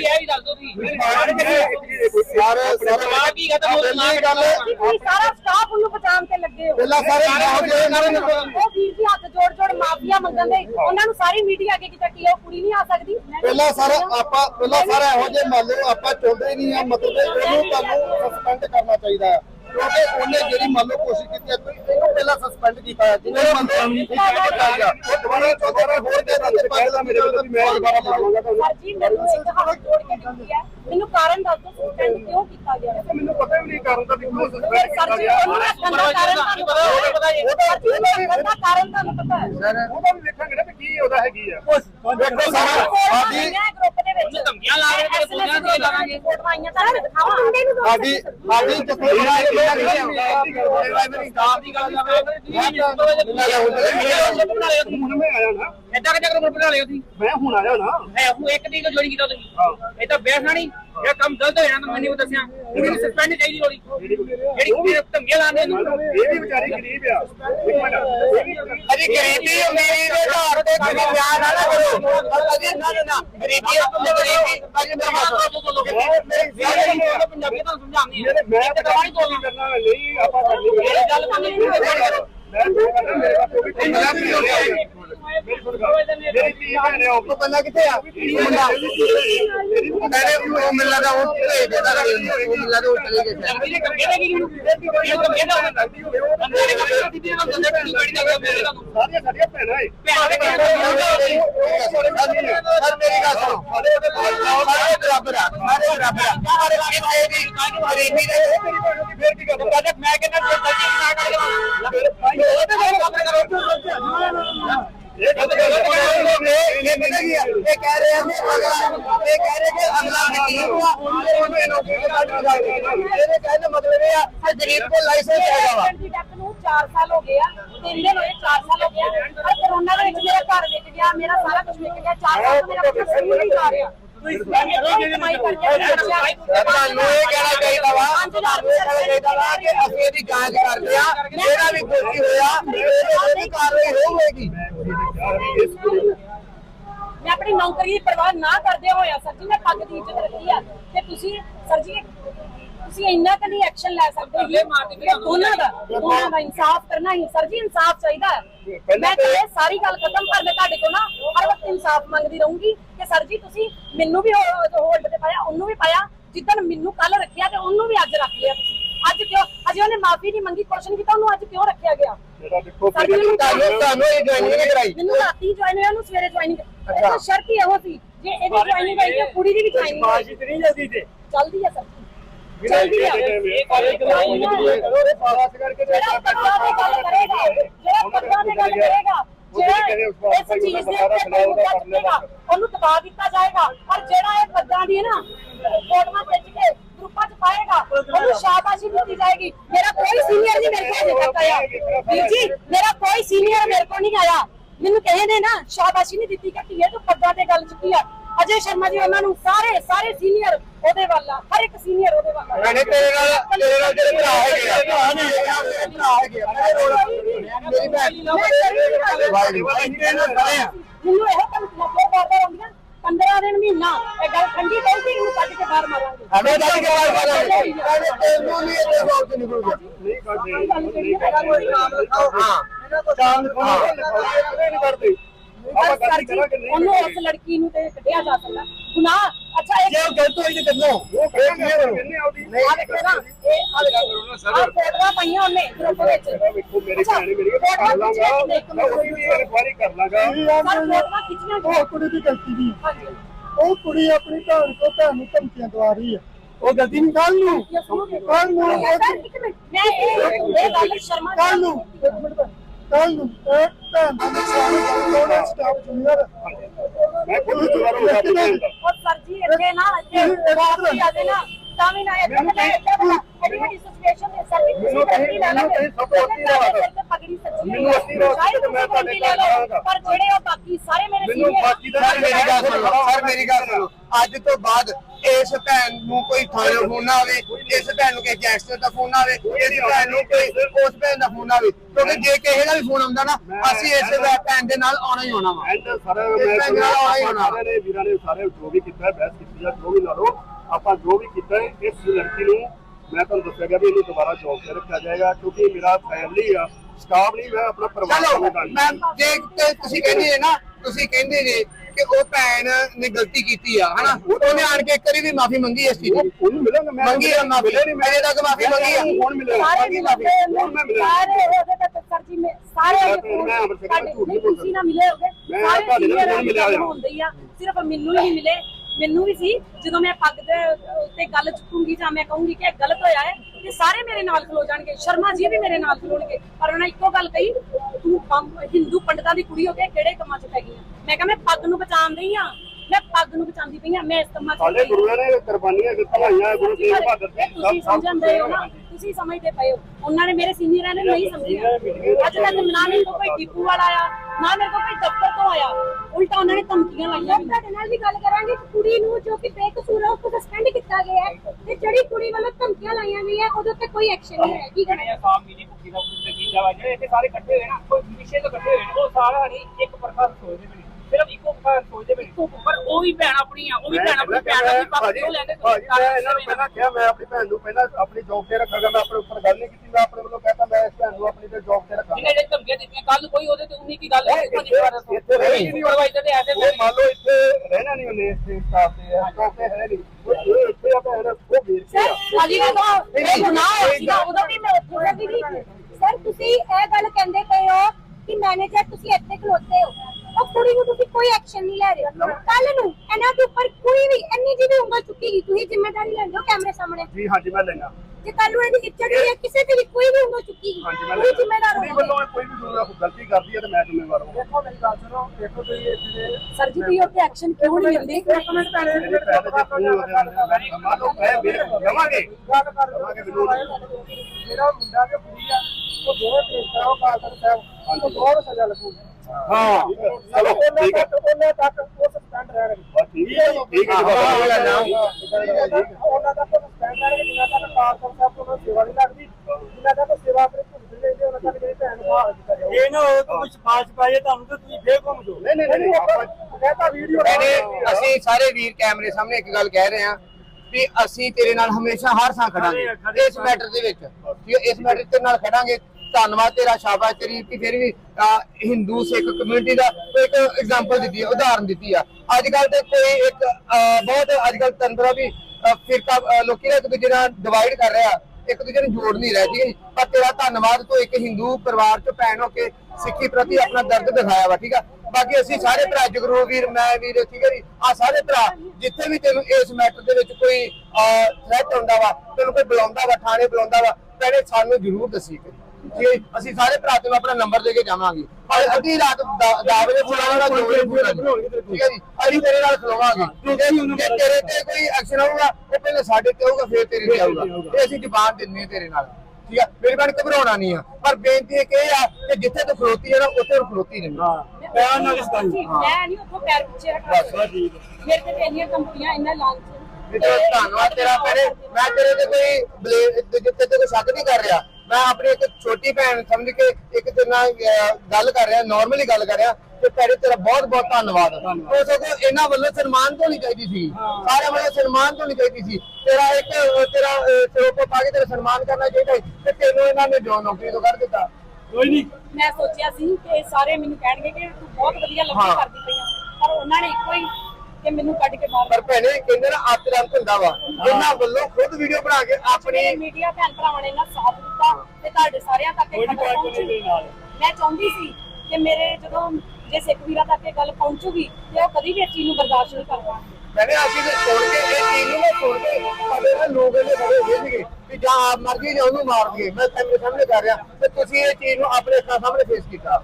ਸਾਰੇ ਸਾਰੇ ਪਹਿਲੀ ਗੱਲ ਤੁਸੀਂ ਸਾਰਾ ਸਟਾਫ ਉਹਨੂੰ ਬਚਾਉਣ ਤੇ ਲੱਗੇ ਹੋ। ਪਹਿਲਾਂ ਸਾਰੇ ਇਹੋ ਜਿਹੇ ਇਹਨਾਂ ਨੇ। ਉਹ ਵੀਰ ਜੀ ਹੱਥ ਜੋੜ ਜੋੜ ਮਾਫੀਆ ਮੰਗਣ ਦੇ ਉਹਨਾਂ ਨੂੰ ਸਾਰੀ ਮੀਡੀਆ ਅੱਗੇ ਕੀਤਾ ਕਿ ਉਹ ਕੁੜੀ ਨਹੀਂ ਆ ਸਕਦੀ। ਪਹਿਲਾਂ ਸਾਰਾ ਆਪਾਂ ਪਹਿਲਾਂ ਸਾਰਾ ਇਹੋ ਜਿਹੇ ਮੰਨ ਲਓ ਆਪਾਂ ਚਾਹੁੰਦੇ ਹੀ ਨਹੀਂ ਆ ਮਤਲਬ ਤੁਹਾਨੂੰ ਸਸਪੈਂਡ ਕਰਨਾ ਚਾਹੀਦਾ ਹੈ। ਕਿਉਂਕਿ ਉਹਨੇ ਜਿਹੜੀ ਮੰਨ ਲਓ ਕੋਸ਼ਿਸ਼ ਕੀਤੀ ਹੈ ਤੁਸੀਂ ਇਹਨੂੰ ਪਹਿਲਾਂ ਸਸਪੈਂਡ ਕੀਤਾ ਹੈ ਜਿਹਨੇ ਬੰਦੇ ਨੂੰ ਨਹੀਂ ਚਾਹੀਦਾ। ਉਹ ਦੁਬਾਰਾ ਚੌਧਰਾ ਹੋਰ ਦੇ ਦਿੱਤੇ ਪਹਿਲਾਂ ਮੇਰੇ ਕੋਲ ਵੀ ਮੈਂ ਦੁਬਾਰਾ ਤੁਹਾਨੂੰ ਸਰ ਜੀ ਮੈਨੂੰ ਇੱਕ ਹੱਥ ਜੋੜ ਕੇ ਬੇਨਤੀ ਹੈ ਮੈਨੂੰ ਕਾਰਨ ਦੱਸ ਦਿਓ ਸਸਪੈਂਡ ਕਿਉਂ ਕੀਤਾ ਗਿਆ ਹੈ? ਮੈਨੂੰ ਪਤਾ ਵੀ ਨਹੀਂ ਕਾਰਨ ਤਾਂ ਕਿਉਂ ਸਸਪੈਂਡ ਸਰ ਕੀਤਾ ਜੀ ਗਿਆ। ਉਹਨੂੰ ਰੱਖਣ ਦਾ ਕਾਰਨ ਤੁਹਾਨੂੰ ਪਤਾ ਹੈ ਸਰ ਜੀ ਉਹਨੂੰ ਰੱਖਣ ਦਾ ਕਾਰਨ ਤੁਹਾਨੂੰ ਪਤਾ ਹੈ। ਉਹਦਾ ਵੀ ਵੇਖਾਂਗੇ ਨਾ ਵੀ ਕੀ ਉਹਦਾ ਹੈਗੀ ਆ। ਦੇਖੋ ਸਾਰਾ ਸਾਡੀ ਗਰੁੱਪ ਦੇ ਵਿੱਚ ਧਮਕੀਆਂ ਲਾ ਰਹੇ ਨੇ ਫੋਨਾਂ ਤੇ ਲਾਵਾਂਗੇ। ਫੋਟੋਆਂ ਆਈਆਂ ਤੁਹਾਨੂੰ ਦਿਖਾਵਾਂ ਮੁੰਡੇ ਨੂੰ ਸਾਡੀ ਸਾਡੀ ਹੁਣ ਮੈਂ ਆਇਆ ਨਾ। ਏਦਾਂ ਕਿੱਦਾਂ ਕਰੋ ਬਣਾ ਲਿਓ ਤੁਸੀਂ? ਮੈਂ ਹੁਣ ਆਇਆ ਨਾ। ਹੈ ਉਹ ਇੱਕ ਦੀ ਕੋ ਜੋੜੀ ਕੀਤਾ ਤੁਸੀਂ। ਇਹ ਤਾਂ ਬੈਠਣਾ ਨਹੀਂ ਇਹ ਕੰਮ ਗਲਤ ਹੋਇਆ ਤਾਂ ਮੈਨੂੰ ਦੱਸਿਆ। ਇਹਨੂੰ ਸਸਪੈਂਡ ਚਾਹੀਦੀ ਲੋੜੀ ਜਿਹੜੀ ਧਮਕੀਆਂ ਲਾਉਂਦੇ ਨੂੰ ਇਹ ਵੀ ਵਿਚਾਰੀ ਗਰੀਬ ਆ। ਇੱਕ ਮਿੰਟ। ਅਜੀ ਗਰੀਬੀ ਅਮੀਰੀ ਦੇ ਆਧਾਰ ਤੇ ਕੋਈ ਬਿਆਨ ਨਾ ਕਰੋ। ਅਜੀ ਨਾ ਨਾ ਨਾ ਗਰੀਬੀ ਗਰੀਬੀ ਅਜੀ ਮੇਰੀ ਗੱਲ ਸੁਣੋ ਪੰਜਾਬੀ ਤਾਂ ਸਮਝਾਉਂਦੀ ਮੇਰੇ ਮੈਂ ਪਤਾ ਨਹੀਂ ਕਰਨਾ ਨਹੀਂ ਆਪਾਂ ਕਰਨੀ ਗੱਲ ਨਹੀਂ ਮੈਂ ਕਰਨਾ ਮੇਰੇ ਪਾਸ ਕੋਈ ਨਹੀਂ ਹੋ ਰਿਹਾ ਮੇਰੀ ਸੁਣ ਗੱਲ ਮੇਰੀ ਧੀ ਭੈਣ ਹੈ ਉਹ ਉਹ ਬੰਦਾ ਕਿੱਥੇ ਆ ਮੁੰਡਾ ਮੈਨੇ ਉਹ ਮਿਲ ਲਗਾ ਉਹ ਭੇਜ ਦੇਦਾ ਉਹ ਮਿਲ ਲਗਾ ਉਹ ਚਲੇ ਗਏ ਫਿਰ ਇਹ ਕੰਮ ਇਹਦਾ ਕੀ ਨੂੰ ਇਹ ਕੰਮ ਇਹਦਾ ਹੁੰਦਾ ਅੰਦਰ ਦੇ ਕੰਮ ਦੀ ਦੀ ਬੰਦੇ ਦੀ ਗਾੜੀ ਦਾ ਮੇਰੇ ਦਾ ਸਾਰੀਆਂ ਸਾਡੀਆਂ ਭੈਣਾਂ ਏ ਭੈਣ ਦੇ ਸਰ ਮੇਰੀ ਗੱਲ ਸੁਣੋ ਸਾਰੇ ਬਰਾਬਰ ਆ ਸਾਰੇ ਬਰਾਬਰ ਆ ਸਾਰੇ ਕਿਸੇ ਦੀ ਗਰੀਬੀ ਦੇ ਫੇਰ ਕੀ ਕਰਦਾ ਮੈਂ ਕਹਿੰਦਾ ਜੇ ਗਲਤੀ ਨਾ ਕਰ ਦੇਵਾਂ ਇਹ ਕਹਿ ਰਹੇ ਇਹ ਕਹਿ ਰਹੇ ਕਿ ਅਗਲਾ ਹਕੀਮ ਆ ਉਹਨੇ ਨੌਕਰੀ ਤੇ ਕੱਢ ਦਿੱਤਾ ਇਹਦੇ ਕਹਿਣ ਦਾ ਮਤਲਬ ਇਹ ਆ ਕਿ ਗਰੀਬ ਕੋਲ ਲਾਇਸੈਂਸ ਹੈਗਾ ਵਾ ਨੂੰ 4 ਸਾਲ ਹੋ ਗਏ ਆ ਤਿੰਨ ਹੋਏ 4 ਸਾਲ ਹੋ ਗਿਆ ਪਰ ਕਰੋਨਾ ਦੇ ਵਿੱਚ ਮੇਰਾ ਘਰ ਵਿਕ ਗਿਆ ਮੇਰਾ ਸਾਰਾ ਕੁਝ ਵਿਕ ਗਿਆ 4 ਸਾਲ ਤੋਂ ਮੇਰਾ ਬੱਚਾ ਸਕੂਲ ਨਹੀਂ ਜਾ ਰਿਹਾ ਮੈਂ ਤੁਹਾਨੂੰ ਇਹ ਕਹਿਣਾ ਚਾਹੀਦਾ ਵਾ ਤੁਹਾਨੂੰ ਇਹ ਕਹਿਣਾ ਚਾਹੀਦਾ ਵਾ ਕਿ ਅਸੀਂ ਇਹਦੀ ਜਾਂਚ ਕਰਦੇ ਆ ਜਿਹੜਾ ਵੀ ਦੋਸ਼ੀ ਹੋਇਆ ਇਹਦੇ ਤੇ ਕਾਰਵਾਈ ਹੋਵੇਗੀ ਮੈਂ ਆਪਣੀ ਨੌਕਰੀ ਦੀ ਪਰਵਾਹ ਨਾ ਕਰਦੇ ਹੋਇਆ ਸਰ ਜੀ, ਮੈਂ ਪੱਗ ਦੀ ਇੱਜ਼ਤ ਰੱਖੀ ਆ। ਤੇ ਤੁਸੀਂ, ਸਰ ਜੀ ਤੁਸੀਂ ਇੰਨਾ ਕਿ ਨਹੀਂ ਐਕਸ਼ਨ ਲੈ ਸਕਦੇ। ਹੋ ਇਹ ਦੋਨਾਂ ਦਾ। ਦੋਨਾਂ ਦਾ ਇਨਸਾਫ ਕਰਨਾ ਹੀ ਸਰ ਜੀ ਇਨਸਾਫ ਚਾਹੀਦਾ ਹੈ। ਮੈਂ ਤਾਂ ਇਹ ਸਾਰੀ ਗੱਲ ਖਤਮ ਕਰ ਦੇ ਤੁਹਾਡੇ ਕੋਲ ਨਾ ਹਰ ਵਕਤ ਇਨਸਾਫ ਮੰਗਦੀ ਰਹੂੰਗੀ ਕਿ ਸਰ ਜੀ ਤੁਸੀਂ ਮੈਨੂੰ ਵੀ ਹੋਲਡ ਤੇ ਪਾਇਆ ਉਹਨੂੰ ਵੀ ਪਾਇਆ ਜਿੱਦਣ ਮੈਨੂੰ ਕੱਲ ਰੱਖਿਆ ਤੇ ਉਹਨੂੰ ਵੀ ਅੱਜ ਰੱਖ ਲਿਆ ਤੁਸੀਂ। ਅੱਜ ਕਿਉਂ ਅਜੇ ਉਹਨੇ ਮਾਫੀ ਨਹੀਂ ਮੰਗੀ ਕੁਐਸਚਨ ਕੀਤਾ ਉਹਨੂੰ ਅੱਜ ਕਿਉਂ ਰੱਖਿਆ ਗਿਆ? ਉਹਨੂੰ ਤੁਹਾਨੂੰ ਇਹ ਜੁਆਇਨਿੰਗ ਨਹੀਂ ਕਰਾਈ। ਮੈਨੂੰ ਰਾਤੀ ਜੁਆਇਨ ਹੋਇਆ ਉਹਨੂੰ ਸਵੇਰੇ ਜੁਆਇਨਿੰਗ ਇਹ ਤਾਂ ਸ਼ਰਤ ਹੀ ਇਹੋ ਸੀ। ਜੇ ਇਹਦੀ ਜੁਆਇਨਿੰਗ ਹੋਈ ਤਾਂ ਕੁੜੀ ਦੀ ਵੀ ਜੁਆਇਨਿੰਗ ਹੋਈ। ਨਹੀਂ ਜਲਦੀ ਤੇ ਜਲਦੀ ਆ ਸਰ। ਜਲਦੀ ਆ ਜਿਹੜਾ ਪੱਕਾ ਤੇ ਗੱਲ ਕਰੇਗਾ ਜਿਹੜਾ ਪੱਕਾ ਤੇ ਗੱਲ ਕਰੇਗਾ ਜਿਹੜਾ ਇਸ ਚੀਜ਼ ਦੇ ਉੱਤੇ ਕੋਈ ਮੁੱਦਾ ਚੁੱਕੇਗਾ ਉਹਨੂੰ ਦਬਾ ਦਿੱਤਾ ਜਾਏਗਾ। ਪਰ ਜਿਹੜਾ ਇਹ ਪੱਦਾਂ ਦੀ ਨਾ ਫੋਟੋਆਂ ਖਿੱਚ ਕੇ ਗਰੁੱਪਾਂ 'ਚ ਪਾਏਗਾ ਉਹਨੂੰ ਸ਼ਾਬਾਸ਼ੀ ਦਿੱਤੀ ਜਾਏਗੀ। ਮੇਰਾ ਕੋਈ ਸੀਨੀਅਰ ਨਹੀਂ ਮੇਰੇ ਕੋਲ ਅਜੇ ਤੱਕ ਆਇਆ। ਵੀਰ ਜੀ ਮੇਰਾ ਕੋਈ ਸੀਨੀਅਰ ਮੇਰੇ ਕੋਲ ਨਹੀਂ ਆਇਆ। ਮੈਨੂੰ ਕਹੇ ਨੇ ਨਾ ਸ਼ਾਬਾਸ਼ੀ ਨਹੀਂ ਦਿੱਤੀ ਕਿ ਧੀਏ ਤੂੰ ਪੱਦਾਂ ਤੇ ਗੱਲ ਚੁੱਕੀ ਆ। ਅਜੇ ਸ਼ਰਮਾ ਜੀ ਉਹਨਾਂ ਨੂੰ ਸਾਰੇ ਸਾਰੇ ਸੀਨੀਅਰ ਉਹਦੇ ਵੱਲ ਆ ਹਰ ਇੱਕ ਸੀਨੀਅਰ ਉਹਦੇ ਵੱਲ ਆ ਮੈਨੇ ਤੇਰੇ ਨਾਲ ਤੇਰੇ ਨਾਲ ਜਿਹੜੇ ਭਰਾ ਹੈਗੇ ਆ ਭਰਾ ਨੇ ਭਰਾ ਹੈਗੇ ਆ ਮੇਰੀ ਭੈਣ ਵਾਹਿਗੁਰੂ ਵਾਹਿਗੁਰੂ ਨਾਲ ਸਾਰੇ ਆ ਮੈਨੂੰ ਇਹੋ ਕੰਮ ਬਾਰ ਬਾਰ ਆਉਂਦੀਆਂ 15 ਦਿਨ ਮਹੀਨਾ ਇਹ ਗੱਲ ਠੰਡੀ ਪਊਗੀ ਇਹਨੂੰ ਕੱਢ ਕੇ ਬਾਹਰ ਮਾਰਾਂਗੇ ਹਮੇ ਦੱਸ ਕੇ ਬਾਹਰ ਕਹਿੰਦੇ ਤੈਨੂੰ ਨਹੀਂ ਇਹ ਜਵਾਬ ਤੇ ਨਿਕਲੂਗਾ ਨਹੀਂ ਜਿਹੜੀ ਹੈਗਾ ਕੋਈ ਕੰਮ ਹਾਂ ਚਾਂਦ ਨਹੀਂ ਕਰਦੇ ਬਸ ਸਰ ਜੀ ਨਹੀਂ ਉਹਨੂੰ ਉਸ ਲੜਕੀ ਨੂੰ ਤੇ ਕੱਢਿਆ ਜਾ ਸਕਦਾ। ਗੁਨਾਹ ਅੱਛਾ ਜੇ ਉਹ ਗਲਤ ਹੋਈ ਤੇ ਕਿੰਨੋ? ਉਹ ਕਿੰਨੇ ਆਉਦੀ ਆ ਦੇਖੋ ਨਾ ਇਹ ਆ ਦੇਖੋ। ਆ ਫੋਟੋਆਂ ਪਾਈਆਂ ਉਹਨੇ ਗਰੁੱਪ ਵਿੱਚ। ਵੇਖੋ ਮੇਰੀ ਭੈਣ ਮੇਰੀ ਕਰ ਲਾਂਗਾ। ਮੈਂ ਵੀ ਇਨਕੁਆਇਰੀ ਕਰ ਲਾਂਗਾ। ਸਰ ਫੋਟੋਆਂ ਖਿੱਚੀਆਂ ਉਹ ਕੁੜੀ ਦੀ ਗਲਤੀ ਨਹੀਂ ਹੈ। ਹਾਂਜੀ। ਉਹ ਕੁੜੀ ਆਪਣੀ ਭੈਣ ਕੋ ਭੈਣ ਨੂੰ ਧਮਕੀਆਂ ਦਵਾ ਰਹੀ ਹੈ। ਉਹ ਗਲਤੀ ਨਹੀਂ ਕੱਲ ਨੂੰ। ਕੱਲ ਨੂੰ ਸਰ ਇੱਕ ਮਿੰਟ। ਮੈਂ ਇਹ ਇਹ ਗੱਲ ਸ਼ਰਮਾ ਕੱਲ ਨੂੰ। ਇੱਕ ਮਿੰਟ। ਕੱਲ ਨੂੰ ਇਹ ਭੈਣ ਦਾ ਨੁਕਸਾਨ ਹੋਣਾ ਸਟਾਫ ਜੂਨੀਅਰ ਮੈਂ ਖੁਦ ਦੁਬਾਰਾ ਉਠਾ ਕੇ ਦੇਂਦਾ ਔਰ ਸਰ ਜੀ ਇੱਥੇ ਨਾ ਇੱਥੇ ਬਹੁਤ ਹੀ ਜ਼ਿਆਦਾ ਨਾ ਤਾਂ ਵੀ ਨਾ ਇੱਥੇ ਨਾ ਇੱਥੇ ਬੜਾ ਸਿਚੁਏਸ਼ਨ ਹੈ ਸਰ ਜੀ ਤੁਸੀਂ ਗਰੰਟੀ ਲੈ ਲਓ। ਪਗੜੀ ਸੱਜੀ ਮੈਨੂੰ ਰਾਤ ਸ਼ਾਇਦ ਤੇ ਮੈਂ ਤੁਹਾਡੇ ਗਰੰਟੀ ਲੈ ਲਓ, ਘਰ ਪਰ ਜਿਹੜੇ ਉਹ ਬਾਕੀ ਸਾਰੇ ਮੇਰੇ ਮੈਨੂੰ senior ਆ, ਬਾਕੀ ਦਾ ਸਰ ਮੇਰੀ ਗੱਲ ਸੁਣੋ। ਸਰ ਮੇਰੀ ਗੱਲ ਸੁਣੋ। ਅੱਜ ਤੋਂ ਬਾਅਦ ਇਸ ਭੈਣ ਨੂੰ ਕੋਈ ਥਾਣੇ ਫੋਨ ਨਾ ਆਵੇ ਇਸ ਭੈਣ ਨੂੰ ਕਿਸੇ ਗੈਂਗਸਟਰ ਦਾ ਫੋਨ ਨਾ ਆਵੇ ਇਸ ਭੈਣ ਨੂੰ ਕੋਈ ਉਸ ਭੈਣ ਦਾ ਫੋਨ ਨਾ ਆਵੇ। ਕਿਉਂਕਿ ਜੇ ਕਿਸੇ ਦਾ ਵੀ ਫੋਨ ਆਉਂਦਾ ਨਾ ਅਸੀਂ ਇਸ ਭੈਣ ਦੇ ਨਾਲ ਆਉਣਾ ਹੀ ਆਉਣਾ ਵਾ। ਐਂਡ ਸਾਰਾ ਮੈਂ ਵੀਰਾਂ ਨੇ ਸਾਰੇ ਜੋ ਵੀ ਕੀਤਾ ਜੋ ਵੀ ਲਾ ਲਓ ਆਪਾਂ ਜੋ ਵੀ ਕੀਤਾ ਹੈ, ਇਸ ਲੜਕੀ ਨੂੰ ਮੈਂ ਤੁਹਾਨੂੰ ਦੱਸਿਆ ਗਿਆ ਵੀ ਇਹਨੂੰ ਦੁਬਾਰਾ ਜੌਬ ਤੇ ਰੱਖਿਆ ਜਾਏਗਾ ਕਿਉਂਕਿ ਮੇਰਾ ਫੈਮਿਲੀ ਆ ਸਟਾਫ ਨਹੀਂ ਮੈਂ ਆਪਣਾ ਪਰਿਵਾਰ ਚਲੋ ਮੈਂ ਜੇ ਤੁਸੀਂ ਕਹਿੰਦੇ ਨਾ ਤੁਸੀਂ ਕਹਿੰਦੇ ਜੇ ਕਿ ਉਹ ਭੈਣ ਨੇ ਗਲਤੀ ਕੀਤੀ ਆ ਹਨਾ? ਉਹਨੇ ਆਣ ਕੇ ਇੱਕ ਵਾਰੀ ਵੀ ਮਾਫੀ ਮੰਗੀ ਇਸ ਚੀਜ਼ ਦੀ। ਉਹਨੂੰ ਮਿਲਾਂਗਾ ਮੈਂ ਮੰਗੀ ਆ ਮਾਫੀ। ਮੇਰੇ ਤੱਕ ਮਾਫੀ ਮੰਗੀ ਆ। ਹੁਣ ਮਿਲੇਗਾ ਸਾਰੇ ਮੰਗੀ ਮਾਫੀ। ਹੁਣ ਮੈਂ ਮਿਲਿਆ। ਸਾਰੇ ਉਹਦੇ ਤੱਕ ਸਰ ਜੀ ਮੈਂ ਸਾਰੇ ਮੈਂ ਉਹਦੇ ਮੈਂ ਅੰਮ੍ਰਿਤਸਰ ਦਾ ਸਾਡੇ ਝੂਠ ਨਹੀਂ ਨਹੀਂ ਤੁਸੀਂ ਨਾ ਮਿਲੇ ਹੋਗੇ। ਮੈਂ ਸਾਰੇ ਤੁਹਾਡੇ ਨਾਲ senior ਹੁਣ ਮਿਲਿਆ ਹੋਇਆ। ਹੁੰਦੇ ਹੀ ਆ। ਸਿਰਫ ਮੈਨੂੰ ਹੀ ਨਹੀਂ ਮਿਲੇ। ਮੈਨੂੰ ਵੀ ਸੀ, ਜਦੋਂ ਮੈਂ ਪੱਗ ਦੇ ਉੱਤੇ ਗੱਲ ਚੁੱਕੂੰਗੀ ਜਾਂ ਮੈਂ ਕਹੂੰਗੀ ਕਿ ਇਹ ਗਲਤ ਹੋਇਆ ਹੈ, ਤੇ ਸਾਰੇ ਮੇਰੇ ਨਾਲ ਖਲੋ ਜਾਣਗੇ, ਸ਼ਰਮਾ ਜੀ ਵੀ ਮੇਰੇ ਨਾਲ ਖਲੋਣਗੇ। ਪਰ ਉਹਨਾਂ ਇੱਕੋ ਗੱਲ ਕਹੀ, ਤੂੰ ਹਿੰਦੂ ਪੰਡਤਾਂ ਦੀ ਕੁੜੀ ਹੋ ਕੇ ਕਿਹੜੇ ਕੰਮਾਂ 'ਚ ਪੈ ਗਈ ਆ ਮੈਂ ਕਿਹਾ, ਮੈਂ ਪੱਗ ਨੂੰ ਬਚਾਉਣ ਰਹੀ ਆ ਮੈਂ ਪੱਗ ਨੂੰ ਬਚਾਉਂਦੀ ਪਈ ਆ ਮੈਂ ਇਸ ਕੰਮਾਂ 'ਚ ਸਾਡੇ ਨਹੀਂ। ਗੁਰੂਆਂ ਨੇ ਕੁਰਬਾਨੀਆਂ ਦਿੱਤੀਆਂ ਹੋਈਆਂ ਗੁਰੂ ਤੇਗ ਬਹਾਦਰ ਇਹ ਤੁਸੀਂ ਸਮਝਦੇ ਹੋ ਨਾ ਤੁਸੀਂ ਸਮਝਦੇ ਪਏ ਹੋ। ਉਹਨਾਂ ਨੇ ਮੇਰੇ ਸੀਨੀਅਰਾਂ ਨੇ ਨਹੀਂ ਸਮਝਿਆ। ਅੱਜ ਤੱਕ ਨਾ ਮੇਰੇ ਕੋਲ ਕੋਈ ਡਿਪੂ ਵਾਲਾ ਆਇਆ ਨਾ ਮੇਰੇ ਕੋਲ ਕੋਈ ਦਫ਼ਤਰ ਤੋਂ ਆਇਆ। ਉਲਟਾ ਉਹਨਾਂ ਨੇ ਧਮਕੀਆਂ ਲਾਈਆਂ ਮੈਨੂੰ। ਤੁਹਾਡੇ ਨਾਲ ਵੀ ਗੱਲ ਕਰਾਂਗੇ ਕਿ ਕੁੜੀ ਨੂੰ ਜੋ ਕਿ ਬੇਕਸੂਰ ਹੈ ਉਸ ਸਸਪੈਂਡ ਕੀਤਾ ਗਿਆ ਹੈ ਤੇ ਜਿਹੜੀ ਕੁੜੀ ਵੱਲੋਂ ਧਮਕੀਆਂ ਲਾਈਆਂ ਗਈਆਂ ਉਹਦੇ ਉੱਤੇ ਕੋਈ ਐਕਸ਼ਨ ਨਹੀਂ ਹੈ। ਕੀ ਕਰਨਾ ਇਹ ਸਾਮ ਮੀਨੀ ਕੁੱਕੀ ਦਾ ਕੁਝ ਕੀਤਾ ਵਾ ਜਿਹੜੇ ਇੱਥੇ ਸਾਰੇ ਇਕੱਠੇ ਹੋਏ ਨਾ ਕੋਈ ਵਿਸ਼ੇ ਤੋਂ ਇਕੱਠੇ ਹੋਏ ਨੇ ਉਹ ਸਾਰਾ ਨਹੀਂ ਇੱਕ ਪ੍ਰਕਾਰ ਸੋਚਦੇ ਨੇ ਸਿਰਫ ਇੱਕੋ ਪ੍ਰਕਾਰ ਸੋਚਦੇ ਨੇ ਪਰ ਉਹ ਵੀ ਭੈਣ ਆਪਣੀ ਆ ਉਹ ਵੀ ਭੈਣ ਆਪਣੀ ਭੈਣ ਦਾ ਵੀ ਪੱਖ ਕਿਉਂ ਲੈਂਦੇ ਭਾਜੀ ਮੈਂ ਇਹਨਾਂ ਨੂੰ ਪਹਿਲਾਂ ਕਿਹਾ ਮੈਂ ਆਪਣੀ ਭੈਣ ਨੂੰ ਪਹਿਲਾਂ ਆਪਣੀ ਜੌਬ ਤੇ ਰੱਖਾਂਗਾ ਮੈਂ ਆਪਣੇ ਉੱਪਰ ਗੱਲ ਨਹੀਂ ਕੀਤੀ ਮੈਂ ਆਪਣੇ ਵੱਲੋਂ ਕਹਿੰਦਾ ਮੈਂ ਇਸ ਭੈਣ ਨੂੰ ਆਪਣੀ ਤੇ ਜੌਬ ਤੇ ਰੱਖਾਂਗਾ। ਜਿਹੜੇ ਧਮਕੀਆਂ ਦਿੱਤੀਆਂ ਕੱਲ ਕੋਈ ਉਹਦੇ ਤੇ ਉਨੀ ਕੀ ਗੱਲ ਹੈ ਇੱਥੇ ਇੱਥੇ ਰਹੀ ਨਹੀਂ ਸੁਪਰਵਾਈਜ਼ਰ ਦੇ ਐਸੇ ਉਹ ਮੰਨ ਲਓ ਇੱਥੇ ਰਹਿਣਾ ਨਹੀਂ ਉਹਨੇ ਇੱਥੇ ਸਟਾਫ ਤੇ ਜੌਬ ਤੇ ਹੈ ਨਹੀਂ। ਉਹ ਇਹ ਇੱਥੇ ਆ ਭੈਣ ਉਹ ਵੀਰ ਕੇ ਭਾਜੀ ਨੇ ਕਹਾ ਇਹ ਗੁਨਾਹ ਹੈ ਸੀਗਾ ਉਦੋਂ ਵੀ ਮੈਂ ਉੱਥੇ ਰਹਿੰਦੀ ਸੀ ਸਰ ਤੁਸੀਂ ਇਹ ਗੱਲ ਕਹਿੰਦੇ ਪਏ ਹੋ ਕਿ ਮੈਨੇਜਰ ਤੁਸੀਂ ਇੱਥੇ ਖਲੋਤੇ ਹੋ ਉਹ ਕੁੜੀ ਨੂੰ ਤੁਸੀਂ ਕੋਈ ਐਕਸ਼ਨ ਨਹੀਂ ਲੈ ਰਹੇ ਕੱਲ ਨੂੰ ਇਹਨਾਂ ਦੇ ਉੱਪਰ ਕੋਈ ਵੀ ਇੰਨੀ ਜਿਹੀ ਵੀ ਉਂਗਲ ਚੁੱਕੀਗੀ ਤੁਸੀਂ ਜ਼ਿੰਮੇਵਾਰੀ ਲੈਂਦੇ ਹੋ ਕੈਮਰੇ ਸਾਹਮਣੇ। ਜੀ ਹਾਂਜੀ ਮੈਂ ਲੈਣਾ ਜੇ ਕੱਲ ਨੂੰ ਇਹਦੀ ਇੱਜ਼ਤ ਦੀ ਕਿਸੇ ਤੇ ਵੀ ਕੋਈ ਵੀ ਉਂਗਲ ਚੁੱਕੀਗੀ ਹਾਂਜੀ ਮੈਂ ਤੁਸੀਂ ਜ਼ਿੰਮੇਦਾਰ ਕੁੜੀ ਹੋ ਵੱਲੋਂ ਕੋਈ ਵੀ ਦੂਰ ਗਲਤੀ ਕਰਦੀ ਹੈ ਤੇ ਮੈਂ ਜ਼ਿੰਮੇਵਾਰ ਹਾਂ। ਦੇਖੋ ਮੇਰੀ ਗੱਲ ਸੁਣੋ ਦੇਖੋ ਤੁਸੀਂ ਇੱਥੇ ਸਰ ਜੀ ਤੁਸੀਂ ਉੱਥੇ ਐਕਸ਼ਨ ਕਿਉਂ ਨਹੀਂ ਲੈਂਦੇ ਇੱਕ ਮਿੰਟ ਭੈਣੇ ਮੇਰੇ ਪੈਰ ਦੇ ਕੋਈ ਉਹਦੇ ਅੰਦਰ ਮੈਂ ਮੰਨ ਲਓ ਮੈਂ ਵੀਰ ਲਵਾਂਗੇ ਗੱਲ ਕਰ ਲਵਾਂਗੇ ਜਿਹੜਾ ਮੁੰਡਾ ਤੇ ਕੁੜੀ ਆ ਉਹ ਦੋਵੇਂ ਪੇਸ਼ ਕਰਾਓ ਕਾਲਰ ਸਾਹਿਬ। ਉਹ ਦੋਵੇਂ ਸਜ਼ਾ ਲੱਗੂਗੀ। ਹਾਂ। ਠੀਕ ਹੈ ਜੀ ਬਾਬਾ ਉਹਨਾਂ ਦਾ ਕੋਈ ਸਟੈਂਡ ਹੈ ਜਿੰਨਾ ਤੱਕ ਪਾਰਸਲ ਸਾਹਿਬ ਤੋਂ ਉਹਨਾਂ ਸੇਵਾ ਨਹੀਂ ਲੱਗਦੀ ਜਿੰਨਾ ਤੱਕ ਸੇਵਾ ਆਪਣੇ ਭੁਗਤ ਲੈਂਦੇ ਉਹਨਾਂ ਤੱਕ ਜਿਹੜੀ ਭੈਣ ਕੀਤਾ ਜਾਊਗਾ ਇਹ ਨਾ ਹੋਵੇ ਕੁਝ ਪਾਸ ਪਾਏ ਤੁਹਾਨੂੰ ਤੇ ਤੁਸੀਂ ਫੇਰ ਘੁੰਮ ਜਾਓ। ਨਹੀਂ ਨਹੀਂ ਨਹੀਂ ਆਪਾਂ ਕਹਤਾ ਵੀਡੀਓ ਮੈਨੇ ਅਸੀਂ ਸਾਰੇ ਵੀਰ ਕੈਮਰੇ ਸਾਹਮਣੇ ਇੱਕ ਗੱਲ ਕਹਿ ਰਹੇ ਹਾਂ ਵੀ ਅਸੀਂ ਤੇਰੇ ਨਾਲ ਹਮੇਸ਼ਾ ਹਰ ਸਾਂ ਖੜਾਂਗੇ ਇਸ ਮੈਟਰ ਦੇ ਵਿੱਚ। ਇਸ ਮੈਟਰ ਤੇ ਨਾਲ ਖੜਾਂਗੇ। ਧੰਨਵਾਦ ਤੇਰਾ ਸ਼ਾਬਾਸ਼ ਤੇਰੀ ਕਿ ਫਿਰ ਵੀ ਹਿੰਦੂ ਸਿੱਖ ਕਮਿਊਨਿਟੀ ਦਾ ਇੱਕ ਐਗਜ਼ਾਮਪਲ ਦਿੱਤੀ ਹੈ, ਉਦਾਹਰਨ ਦਿੱਤੀ ਆ। ਅੱਜ ਕੱਲ ਤੇ ਕੋਈ ਇੱਕ ਬਹੁਤ ਅੱਜ ਕੱਲ ਤੰਦਰਾ ਵੀ ਫਿਰਕਾ ਲੋਕੀ ਇੱਕ ਦੂਜੇ ਨਾਲ ਡਿਵਾਈਡ ਕਰ ਰਿਹਾ। ਇੱਕ ਦੂਜੇ ਨੂੰ ਜੋੜ ਨਹੀਂ ਰਹੇ, ਠੀਕ ਹੈ ਪਰ ਤੇਰਾ ਧੰਨਵਾਦ ਤੂੰ ਇੱਕ ਹਿੰਦੂ ਪਰਿਵਾਰ ਚੋਂ ਭੈਣ ਹੋ ਕੇ ਸਿੱਖੀ ਪ੍ਰਤੀ ਆਪਣਾ ਦਰਦ ਦਿਖਾਇਆ ਵਾ, ਠੀਕ ਆ? ਬਾਕੀ ਅਸੀਂ ਸਾਰੇ ਭਰਾ ਜਗਰੂ ਵੀਰ, ਮੈਂ ਵੀਰ, ਠੀਕ ਹੈ ਜੀ? ਆ ਸਾਰੇ ਭਰਾ, ਜਿੱਥੇ ਵੀ ਤੈਨੂੰ ਇਸ ਮੈਟਰ ਦੇ ਵਿੱਚ ਕੋਈ ਥ੍ਰੈਟ ਹੁੰਦਾ ਵਾ, ਤੈਨੂੰ ਕੋਈ ਬੁਲਾਉਂਦਾ ਵਾ, ਥਾਣੇ ਬੁਲਾਉਂਦਾ ਵਾ ਪਹਿਲੇ ਸਾਨੂੰ ਜ਼ਰੂਰ ਦੱਸੀ ਕਰੀ ਠੀਕ ਹੈ ਜੀ? ਅਸੀਂ ਸਾਰੇ ਭਰਾ ਤੈਨੂੰ ਆਪਣਾ ਨੰਬਰ ਦੇ ਕੇ ਜਾਵਾਂਗੇ। ਪਰ ਅੱਧੀ ਰਾਤ 10 ਵਜੇ ਬੁਲਾਵਾਂਗਾ 2 ਵਜੇ ਬੁਲਾਵਾਂਗੇ ਠੀਕ ਹੈ ਜੀ? ਅਸੀਂ ਤੇਰੇ ਨਾਲ ਖਲੋਵਾਂਗੇ ਠੀਕ ਹੈ ਜੀ? ਤੇਰੇ ਤੇ ਕੋਈ ਐਕਸ਼ਨ ਆਊਗਾ ਉਹ ਪਹਿਲੇ ਸਾਡੇ ਤੇ ਆਊਗਾ ਫਿਰ ਤੇਰੇ ਤੇ ਆਊਗਾ। ਇਹ ਅਸੀਂ ਜ਼ਬਾਨ ਦਿੰਨੇ ਆ ਤੇਰੇ ਨਾਲ। ਠੀਕ ਆ ਮੇਰੀ ਬਣ ਘਬਰਾਉਣਾ ਨਹੀਂ ਆ। ਪਰ ਬੇਨਤੀ ਇੱਕ ਇਹ ਆ ਕਿ ਜਿੱਥੇ ਤੂੰ ਖਲੋਤੀ ਹੈ ਨਾ ਉੱਥੇ ਤੂੰ ਖਲੋਤੀ ਨਹੀਂ। ਪਿਆਰ ਨਾਲ ਇਸ ਗੱਲ ਮੈਂ ਨਹੀਂ ਉੱਥੋਂ ਪੈਰ ਪਿੱਛੇ ਰੱਖਣਾ ਮੇਰੇ ਤੇ ਤਾਂ ਇੰਨੀਆਂ ਕੰਪਨੀਆਂ ਇੰਨਾ ਲਾਂਚ ਵੀ ਤੇ ਧੰਨਵਾਦ ਤੇਰਾ ਭੈਣੇ। ਮੈਂ ਤੇਰੇ ਤੇ ਕੋਈ ਬਲੇ ਜਿੱਤੇ ਤੇ ਕੋਈ ਸ਼ੱਕ ਨਹੀਂ ਕਰ ਰਿਹਾ। ਮੈਂ ਆਪਣੀ ਇੱਕ ਛੋਟੀ ਭੈਣ ਸਮਝ ਕੇ ਇੱਕ ਤੇਰੇ ਨਾਲ ਅਹ, ਗੱਲ ਕਰ ਰਿਹਾ ਨਾਰਮਲੀ ਗੱਲ ਕਰ ਰਿਹਾ ਤੇ ਭੈਣੇ ਤੇਰਾ ਬਹੁਤ ਬਹੁਤ ਧੰਨਵਾਦ। ਹੋ ਸਕੇ ਇਹਨਾਂ ਵੱਲੋਂ ਸਨਮਾਨ ਤੋਂ ਨਹੀਂ ਚਾਹੀਦੀ ਸੀ? ਸਾਰੇ ਵੱਲੋਂ ਸਨਮਾਨ ਤੋਂ ਨਹੀਂ ਚਾਹੀਦੀ ਸੀ? ਤੇਰਾ ਇੱਕ ਤੇਰਾ ਸਰੋਪ ਪਾ ਕੇ ਤੇਰਾ ਸਨਮਾਨ ਕਰਨਾ ਚਾਹੀਦਾ ਸੀ ਤੇ ਤੈਨੂੰ ਇਹਨਾਂ ਨੇ ਜੋ ਨੌਕਰੀ ਤੋਂ ਕੱਢ ਦਿੱਤਾ। ਕੋਈ ਨਹੀਂ। ਮੈਂ ਸੋਚਿਆ ਸੀ ਕਿ ਸਾਰੇ ਮੈਨੂੰ ਕਹਿਣਗੇ ਕਿ ਤੂੰ ਬਹੁਤ ਵਧੀਆ। ਲੱਗੀ ਕਰਦੀ ਪਈ ਆ ਪਰ ਉਹਨਾਂ ਨੇ ਇੱਕੋ ਹੀ ਕੇ ਮੈਨੂੰ ਕੱਢ ਕੇ ਬਾਹਰ ਪਰ ਭੈਣੇ ਕਹਿੰਦੇ ਨਾ ਆਪ ਦਾ ਧੰਦਾ ਵਾ। ਇਹਨਾਂ ਵੱਲੋਂ ਖੁਦ ਵੀਡੀਓ ਬਣਾ ਕੇ ਆਪਣੀ ਮੀਡੀਆ ਭੈਣ ਭਰਾਵਾਂ ਨੇ ਇਹਨਾਂ ਸਾਥ ਦਿੱਤਾ ਤੇ ਤੁਹਾਡੇ ਸਾਰਿਆਂ ਤੱਕ ਇਹ ਖਬਰ ਪਹੁੰਚੀ ਮੈਂ ਚਾਹੁੰਦੀ ਸੀ ਕਿ ਮੇਰੇ ਜਦੋਂ ਜੇ ਸਿੱਖ ਵੀਰਾਂ ਤੱਕ ਇਹ ਗੱਲ ਪਹੁੰਚੂਗੀ ਤੇ ਉਹ ਕਦੀ ਵੀ ਇਸ ਨੂੰ ਬਰਦਾਸ਼ਤ ਨਹੀਂ ਕਰਵਾਉਣਗੇ ਮੈਨੇ ਅਸੀਂ ਤੇ ਸੁਣ ਕੇ ਇਹ ਚੀਜ਼ ਨੂੰ ਸੁਣ ਕੇ ਸਾਡੇ ਨਾਲ ਲੋਕ ਇਹਨੇ ਖੜੇ ਹੋਏ ਸੀਗੇ ਕਿ ਜਾਂ ਆਪ ਮਰ ਗਏ ਜਾਂ ਉਹਨੂੰ ਮਾਰ ਦਈਏ। ਮੈਂ ਸਾਹਮਣੇ ਸਾਹਮਣੇ ਰਿਹਾ ਤੇ ਤੁਸੀਂ ਇਹ ਚੀਜ਼ ਨੂੰ ਆਪਣੇ ਫੇਸ ਕੀਤਾ।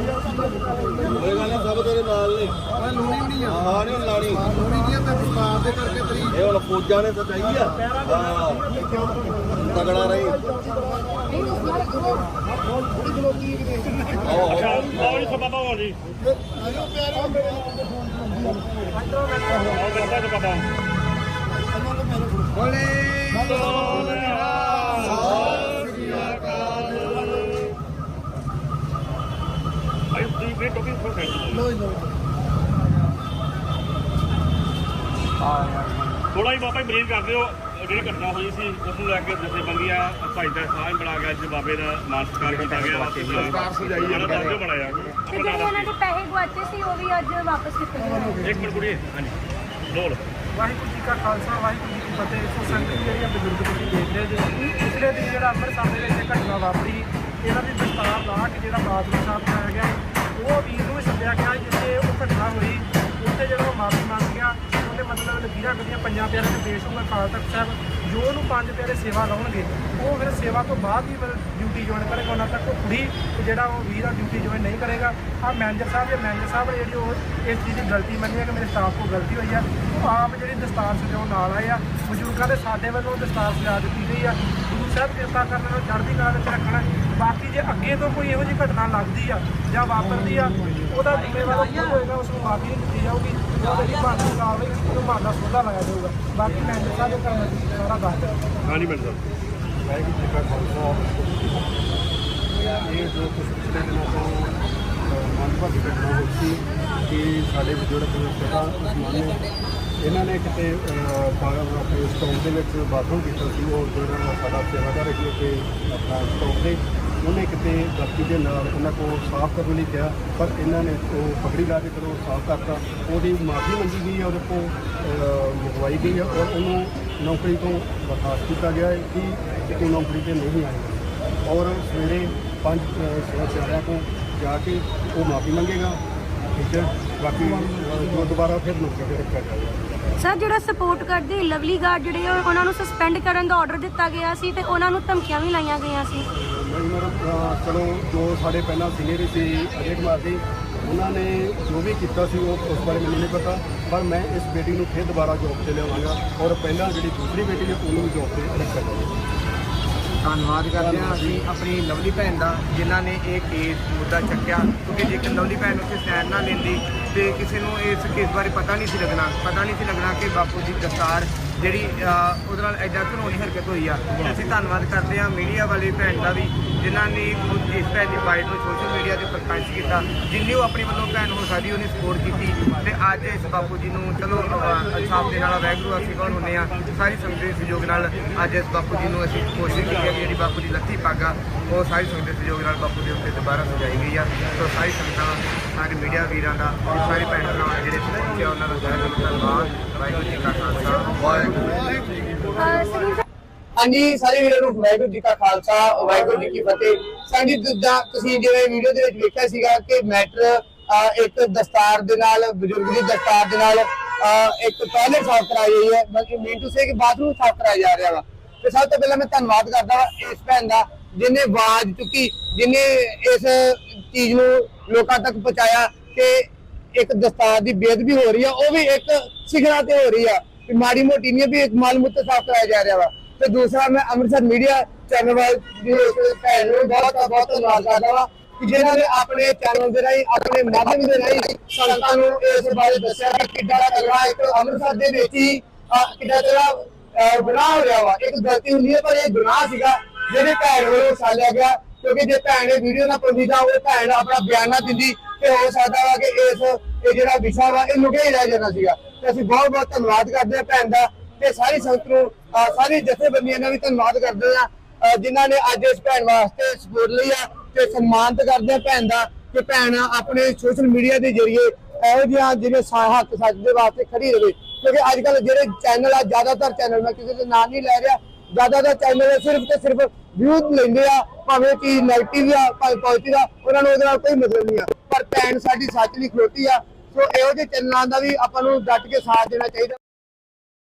ਕੋਈ ਗੱਲ ਨਹੀਂ ਸਭ ਤੇਰੇ ਨਾਲ ਨੇ। ਮੈਂ ਨਹੀਂ ਆ। ਹਾਂ ਨਹੀਂ ਇਹ ਹੁਣ ਫੌਜਾਂ ਨੇ ਤਾਂ ਚਾਹੀਦੀ ਆ। ਹਾਂ। ਤਗੜਾ ਰਹੀ। ਆਓ ਜੀ ਸਭਾ ਬਾਬਾ ਜੀ ਆਓ ਕਰਦਾ ਜੀ ਬਾਬਾ ਆਈ ਤੁਸੀਂ ਵੀ ਟੋਕਿੰਗ ਫੋਰ ਥੋੜਾ ਹੀ ਬਾਬਾ ਬਰੀਫ ਕਰ ਦਿਓ। ਜਿਹੜੀ ਘਟਨਾ ਹੋਈ ਸੀ ਉਸ ਨੂੰ ਲੈ ਕੇ ਜਥੇਬੰਦੀਆਂ ਭਾਈ ਦਾ ਸਾਹ ਬਣਾ ਗਿਆ ਅੱਜ ਬਾਬੇ ਦਾ ਮਾਨ ਸਤਿਕਾਰ ਕੀਤਾ ਗਿਆ। ਸਤਿਕਾਰ ਸਜਾਈ ਜਿਹੜਾ ਬਣਾਇਆ ਤੇ ਜਿਹੜੇ ਉਹਨਾਂ ਦੇ ਪੈਸੇ ਗਵਾਚੇ ਸੀ ਉਹ ਵੀ ਅੱਜ ਵਾਪਸ ਕੀਤੇ ਗਏ ਇੱਕ ਮਿੰਟ ਕੁੜੀਏ। ਹਾਂਜੀ। ਬੋਲ। ਵਾਹਿਗੁਰੂ ਜੀ ਕਾ ਖਾਲਸਾ ਵਾਹਿਗੁਰੂ ਜੀ ਕੀ ਫਤਿਹ। ਸੋ ਸੰਗਤ ਜੀ ਜਿਹੜੀਆਂ ਬਜ਼ੁਰਗ ਤੁਸੀਂ ਦੇਖ ਰਹੇ ਜੀ ਪਿਛਲੇ ਦਿਨ ਜਿਹੜਾ ਅੰਮ੍ਰਿਤਸਰ ਦੇ ਵਿੱਚ ਇਹ ਘਟਨਾ ਵਾਪਰੀ ਇਹਨਾਂ ਦੀ ਦਸਤਾਰ ਲਾ ਕੇ ਜਿਹੜਾ ਬਾਦਲ ਸਾਹਿਬ ਬਣਾਇਆ ਗਿਆ ਉਹ ਵੀਰ ਨੂੰ ਵੀ ਸੱਦਿਆ ਗਿਆ ਜਿੱਥੇ ਉਹ ਘਟਨਾ ਹੋਈ ਉੱਥੇ ਜਿਹੜਾ ਉਹ ਮਾਫੀ ਮੰਗ ਗਿਆ। ਮਤਲਬ ਲਕੀਰਾਂ ਗੱਡੀਆਂ ਪੰਜਾਂ ਪਿਆਰੇ ਦੇ ਪੇਸ਼ ਹੋਊਗਾ ਅਕਾਲ ਤਖਤ ਸਾਹਿਬ, ਜੋ ਉਹਨੂੰ ਪੰਜ ਪਿਆਰੇ ਸੇਵਾ ਲਾਉਣਗੇ, ਉਹ ਫਿਰ ਸੇਵਾ ਤੋਂ ਬਾਅਦ ਹੀ ਮਤਲਬ ਡਿਊਟੀ ਜੁਆਇਨ ਕਰੇਗਾ, ਉਹਨਾਂ ਤੱਕ ਉਹ ਕੁੜੀ ਜਿਹੜਾ ਉਹ ਵੀਰ ਆ ਡਿਊਟੀ ਜੁਆਇਨ ਨਹੀਂ ਕਰੇਗਾ। ਆ ਮੈਨੇਜਰ ਸਾਹਿਬ ਜਾਂ ਮੈਨੇਜਰ ਸਾਹਿਬ ਨੇ ਜਿਹੜੀ ਉਹ ਇਸ ਚੀਜ਼ ਦੀ ਗਲਤੀ ਮੰਨੀ ਹੈ ਕਿ ਮੇਰੇ ਸਟਾਫ ਕੋਲ ਗਲਤੀ ਹੋਈ ਆ। ਉਹ ਆਪ ਜਿਹੜੀ ਦਸਤਾਰ ਸਜਾਉਣ ਨਾਲ ਆਏ ਆ, ਬਜ਼ੁਰਗਾਂ ਦੇ ਸਾਡੇ ਵੱਲੋਂ ਦਸਤਾਰ ਸਜਾ ਦਿੱਤੀ ਗਈ ਆ। ਸਾਹਿਬ ਕਿਰਪਾ ਕਰਨ ਨੂੰ ਚੜ੍ਹਦੀ ਕਲਾ ਵਿੱਚ ਰੱਖਣਾ ਬਾਕੀ ਜੇ ਅੱਗੇ ਤੋਂ ਕੋਈ ਇਹੋ ਜਿਹੀ ਘਟਨਾ ਲੱਗਦੀ ਆ ਜਾਂ ਵਾਪਰਦੀ ਆ, ਉਹਦਾ ਜ਼ਿੰਮੇਵਾਰ ਉਹ ਹੋਏਗਾ, ਉਸ ਨੂੰ ਮਾਫੀ ਨਹੀਂ ਦਿੱਤੀ ਜਾਊਗੀ ਜਾਂ ਉਹਦੀ ਬਣਦੀ ਕਾਰਵਾਈ ਉਹਨੂੰ ਮਾਰਦਾ ਸੋਧਾ ਲਗਾਇਆ ਜਾਊਗਾ। ਬਾਕੀ ਮੈਨੇਜਰ ਸਾਹਿਬ ਦੇ ਕਰਨ ਦੀ ਸਾਰਾ ਦੱਸ ਦਿਓ। ਹਾਂਜੀ ਮਿੰਟ ਸਾਹਿਬ। ਵਾਹਿਗੁਰੂ ਜੀ ਕਾ ਖਾਲਸਾ। ਇਹ ਜੋ ਕੁਝ ਪਿਛਲੇ ਦਿਨਾਂ ਤੋਂ ਮਨਭਾਗੀ ਘਟਨਾ ਹੋਈ ਸੀ ਕਿ ਸਾਡੇ ਬਜ਼ੁਰਗ ਪਿਤਾ ਉਸਮਾਨ ਨੇ ਇਹਨਾਂ ਨੇ ਕਿਤੇ ਅਹ, ਬਾਹਰ ਆਪਣੇ ਸਟੋਪ ਦੇ ਵਿੱਚ ਬਾਥਰੂਮ ਕੀਤਾ ਸੀ ਉਹ ਜਿਹੜਾ ਸਾਡਾ ਸੇਵਾਦਾਰ ਹੈ ਕਿ ਆਪਣਾ ਸਟੋਪ ਦੇ ਉਹਨੇ ਕਿਤੇ ਗਲਤੀ ਦੇ ਨਾਲ ਉਹਨਾਂ ਕੋਲ ਸਾਫ਼ ਕਰਨ ਲਈ ਕਿਹਾ ਪਰ ਇਹਨਾਂ ਨੇ ਉਹ ਪਕੜੀ ਲਾ ਕੇ ਚਲੋ ਸਾਫ਼ ਕਰਤਾ ਉਹਦੀ ਮਾਫੀ ਮੰਗੀ ਗਈ ਹੈ ਉਹਦੇ ਕੋਲ ਮੰਗਵਾਈ ਗਈ ਹੈ ਔਰ ਉਹਨੂੰ ਨੌਕਰੀ ਤੋਂ ਬਰਖਾਸਤ ਕੀਤਾ ਗਿਆ ਹੈ ਕਿ ਤੂੰ ਨੌਕਰੀ ਤੇ ਨਹੀਂ ਆਏਗਾ ਔਰ ਸਵੇਰੇ ਪੰਜ ਅਹ, ਸੇਵਾ ਚਾਰਿਆਂ ਜਾ ਕੇ ਉਹ ਮਾਫੀ ਮੰਗੇਗਾ ਠੀਕ ਹੈ ਬਾਕੀ ਜੋ ਦੁਬਾਰਾ ਫਿਰ ਨੌਕਰੀ ਤੇ ਰੱਖਿਆ ਜਾਏਗਾ ਸਰ ਜਿਹੜਾ ਸਪੋਰਟ ਕਰਦੇ ਲਵਲੀ ਗਾਰਡ ਜਿਹੜੇ ਆ, ਉਹਨਾਂ ਨੂੰ ਸਸਪੈਂਡ ਕਰਨ ਦਾ ਆਰਡਰ ਦਿੱਤਾ ਗਿਆ ਸੀ ਤੇ ਉਹਨਾਂ ਨੂੰ ਧਮਕੀਆਂ ਵੀ ਲਾਈਆਂ ਗਈਆਂ ਸੀ। ਨਹੀਂ ਮੇਰਾ ਅਹ, ਚਲੋ ਜੋ ਸਾਡੇ ਪਹਿਲਾਂ ਸੀਨੀਅਰ ਸੀ ਅਜੇ ਕੁਮਾਰ ਜੀ ਉਹਨਾਂ ਨੇ ਜੋ ਵੀ ਕੀਤਾ ਸੀ ਉਹ ਉਸ ਬਾਰੇ ਮੈਨੂੰ ਨਹੀਂ ਪਤਾ ਪਰ ਮੈਂ ਇਸ ਬੇਟੀ ਨੂੰ ਫਿਰ ਦੁਬਾਰਾ ਜੌਬ ਤੇ ਲਿਆਵਾਂਗਾ ਔਰ ਪਹਿਲਾਂ ਜਿਹੜੀ ਦੂਸਰੀ ਬੇਟੀ ਹੈ ਉਹਨੂੰ ਵੀ ਜੌਬ ਤੇ ਰੱਖਿਆ ਜਾਵੇਗਾ ਧੰਨਵਾਦ ਕਰਦੇ ਹਾਂ। ਅਸੀਂ ਆਪਣੀ ਲਵਲੀ ਭੈਣ ਦਾ ਜਿਨ੍ਹਾਂ ਨੇ ਇਹ ਕੇਸ ਮੁੱਦਾ ਚੱਕਿਆ ਕਿਉਂਕਿ ਜੇਕਰ ਲਵਲੀ ਭੈਣ ਉੱਥੇ ਸਟੈਂਡ ਨਾ ਲੈਂਦੀ ਤੇ ਕਿਸੇ ਨੂੰ ਇਸ ਕੇਸ ਬਾਰੇ ਪਤਾ ਨਹੀਂ ਸੀ ਲੱਗਣਾ। ਪਤਾ ਨਹੀਂ ਸੀ ਲੱਗਣਾ ਕਿ ਬਾਪੂ ਦੀ ਦਸਤਾਰ ਜਿਹੜੀ ਉਹਦੇ ਨਾਲ ਐਡਾ ਘਨੋਣੀ ਹਰਕਤ ਹੋਈ ਆ। ਅਸੀਂ ਧੰਨਵਾਦ ਕਰਦੇ ਹਾਂ ਮੀਡੀਆ ਵਾਲੀ ਭੈਣ ਦਾ ਵੀ ਜਿਨ੍ਹਾਂ ਨੇ ਇਸ ਭੈਣ ਦੀ ਬਾਈਟ ਨੂੰ ਸੋਸ਼ਲ ਮੀਡੀਆ ਤੇ ਪ੍ਰਕਾਸ਼ ਕੀਤਾ। ਜਿੰਨੀ ਉਹ ਆਪਣੀ ਵੱਲੋਂ ਭੈਣ ਹੋ ਸਕਦੀ ਉਹਨੇ ਸਪੋਰਟ ਕੀਤੀ ਤੇ ਅੱਜ ਇਸ ਬਾਪੂ ਜੀ ਨੂੰ ਚਲੋ ਅਹ, ਇਨਸਾਫ ਦੇ ਨਾਲ ਵੈਗਰੂ ਅਸੀਂ ਕੌਣ ਹੁੰਦੇ ਆ। ਸਾਰੀ ਸੰਗਤ ਦੇ ਸਹਿਯੋਗ ਨਾਲ ਅੱਜ ਇਸ ਬਾਪੂ ਜੀ ਨੂੰ ਅਸੀਂ ਕੋਸ਼ਿਸ਼ ਕੀਤੀ ਕਿ ਜਿਹੜੀ ਬਾਪੂ ਦੀ ਲੱਥੀ ਪੱਗ ਆ ਉਹ ਸਾਰੀ ਸੰਗਤ ਦੇ ਸਹਿਯੋਗ ਨਾਲ ਬਾਪੂ ਦੇ ਉੱਤੇ ਦੁਬਾਰਾ ਸਜਾਈ ਗਈ ਆ। ਸੋ ਸਾਰੀ ਸੰਗਤਾਂ ਸਾਰੇ ਮੀਡੀਆ ਵੀਰਾਂ ਦਾ ਤੇ ਸਾਰੇ ਭੈਣ ਭਰਾ ਜਿਹੜੇ ਪਹੁੰਚੇ ਆ, ਉਹਨਾਂ ਦਾ ਬਹੁਤ ਬਹੁਤ ਧੰਨਵਾਦ ਵਾਹਿਗੁਰੂ ਜੀ ਕਾ ਖਾਲਸਾ। ਵਾਹਿਗੁਰੂ ਜੀ ਕੀ ਫਤਿਹ ਹਾਂਜੀ ਸਾਰੇ ਵੀਰਾਂ ਨੂੰ ਵਾਹਿਗੁਰੂ ਜੀ ਕਾ ਖਾਲਸਾ ਵਾਹਿਗੁਰੂ ਜੀ ਕੀ ਫਤਿਹ। ਸੰਜੀ ਜਿੱਦਾਂ ਤੁਸੀਂ ਜਿਵੇਂ ਵੀਡੀਓ ਦੇ ਵਿੱਚ ਵੇਖਿਆ ਸੀਗਾ ਕਿ ਮੈਟਰ ਇੱਕ ਦਸਤਾਰ ਦੇ ਨਾਲ ਬਜ਼ੁਰਗ ਦੀ ਦਸਤਾਰ ਦੇ ਨਾਲ ਇੱਕ ਟਾਇਲਟ ਸਾਫ਼ ਕਰਾਈ ਗਈ ਹੈ। ਬਲਕਿ ਮੀਨ ਟੂ ਸੇ ਕਿ ਬਾਥਰੂਮ ਸਾਫ਼ ਕਰਾਇਆ ਜਾ ਰਿਹਾ ਵਾ। ਤੇ ਸਭ ਤੋਂ ਪਹਿਲਾਂ ਮੈਂ ਧੰਨਵਾਦ ਕਰਦਾ ਵਾ ਇਸ ਭੈਣ ਦਾ ਜਿਨੇ ਆਵਾਜ਼ ਚੁੱਕੀ, ਜਿਨੇ ਇਸ ਚੀਜ਼ ਨੂੰ ਲੋਕਾਂ ਤੱਕ ਪਹੁੰਚਾਇਆ ਕਿ ਇੱਕ ਦਸਤਾਰ ਦੀ ਬੇਅਦਬੀ ਹੋ ਰਹੀ ਆ, ਉਹ ਵੀ ਇੱਕ ਸਿਖਰਾਂ ਤੇ ਹੋ ਰਹੀ ਆ ਕਿ ਮਾੜੀ ਮੋਟੀ ਨਹੀਂ ਵੀ ਇੱਕ ਮਾਲ ਮੁੱਤ ਸਾਫ਼ ਕਰਾਇਆ ਜਾ ਰਿਹਾ ਵਾ। ਤੇ ਦੂਸਰਾ, ਮੈਂ ਅੰਮ੍ਰਿਤਸਰ ਮੀਡੀਆ ਚੈਨਲ ਵਾਲ ਦੀ ਭੈਣ ਨੂੰ ਬਹੁਤ ਬਹੁਤ ਧੰਨਵਾਦ ਕਰਦਾ ਵਾ ਕਿ ਜਿਨ੍ਹਾਂ ਨੇ ਆਪਣੇ ਚੈਨਲ ਦੇ ਰਾਹੀਂ, ਆਪਣੇ ਮਾਧਿਅਮ ਦੇ ਰਾਹੀਂ ਸੰਗਤਾਂ ਨੂੰ ਇਸ ਬਾਰੇ ਦੱਸਿਆ ਕਿ ਕਿੱਦਾਂ ਤਗੜਾ ਇੱਕ ਅੰਮ੍ਰਿਤਸਰ ਦੇ ਵਿੱਚ ਹੀ ਕਿੱਡਾ ਕਿੱਦਾਂ ਤਗੜਾ ਗੁਨਾਹ ਹੋ ਰਿਹਾ ਵਾ। ਇੱਕ ਗਲਤੀ ਹੁੰਦੀ ਹੈ ਪਰ ਇਹ ਗੁਨਾਹ ਸੀਗਾ। ਜਿਹੜੇ ਭੈਣ ਵੱਲੋਂ ਸਾਲਿਆ ਗਿਆ, ਕਿਉਂਕਿ ਜੇ ਭੈਣ ਨੇ ਵੀਡੀਓ ਨਾ ਪਾਉਂਦੀ ਤਾਂ ਉਹ ਭੈਣ ਆਪਣਾ ਬਿਆਨ ਨਾ ਦਿੰਦੀ ਤੇ ਹੋ ਸਕਦਾ ਵਾ ਕਿ ਇਸ, ਇਹ ਜਿਹੜਾ ਵਿਸ਼ਾ ਵਾ, ਇਹ ਲੁਕਿਆ ਹੀ ਰਹਿ ਜਾਣਾ ਸੀਗਾ। ਤੇ ਅਸੀਂ ਬਹੁਤ ਬਹੁਤ ਧੰਨਵਾਦ ਕਰਦੇ ਹਾਂ ਭੈਣ ਦਾ ਤੇ ਸਾਰੀ ਸੰਗਤ ਨੂੰ ਸਾਰੀ ਜਥੇਬੰਦੀਆਂ ਦਾ ਵੀ ਧੰਨਵਾਦ ਕਰਦੇ ਹਾਂ, ਅਹ, ਜਿਨ੍ਹਾਂ ਨੇ ਅੱਜ ਇਸ ਭੈਣ ਵਾਸਤੇ ਸਪੋਰਟ ਲਈ ਆ ਤੇ ਸਨਮਾਨਿਤ ਕਰਦੇ ਹਾਂ ਭੈਣ ਦਾ ਕਿ ਭੈਣ ਆਪਣੇ ਸੋਸ਼ਲ ਮੀਡੀਆ ਦੇ ਜ਼ਰੀਏ ਇਹੋ ਜਿਹੀਆਂ ਜਿਵੇਂ ਹੱਕ ਸੱਚ ਦੇ ਵਾਸਤੇ ਖੜੀ ਰਹੇ। ਕਿਉਂਕਿ ਅੱਜ ਕੱਲ ਜਿਹੜੇ ਚੈਨਲ ਆ, ਜ਼ਿਆਦਾਤਰ ਚੈਨਲ ਮੈਂ ਕਿਸੇ ਦੇ ਨਾਮ ਨਹੀਂ ਲੈ ਰਿਹਾ ਜ਼ਿਆਦਾਤਰ ਚੈਨਲ ਸਿਰਫ ਤੇ ਸਿਰਫ ਵਿਊ ਲੈਂਦੇ ਆ, ਭਾਵੇਂ ਚੀਜ਼ ਨੈਗੇਟਿਵ ਆ, ਭਾਵੇਂ ਪੋਜ਼ਿਟਿਵ ਆ, ਉਹਨਾਂ ਨੂੰ ਉਹਦੇ ਨਾਲ ਕੋਈ ਮਤਲਬ ਨਹੀਂ ਆ। ਪਰ ਭੈਣ ਸਾਡੀ ਸੱਚ ਦੀ ਖਲੋਤੀ ਆ, ਸੋ ਇਹੋ ਜਿਹੇ ਚੈਨਲਾਂ ਦਾ ਵੀ ਆਪਾਂ ਨੂੰ ਡਟ ਕੇ ਸਾਥ ਦੇਣਾ ਚਾਹੀਦਾ।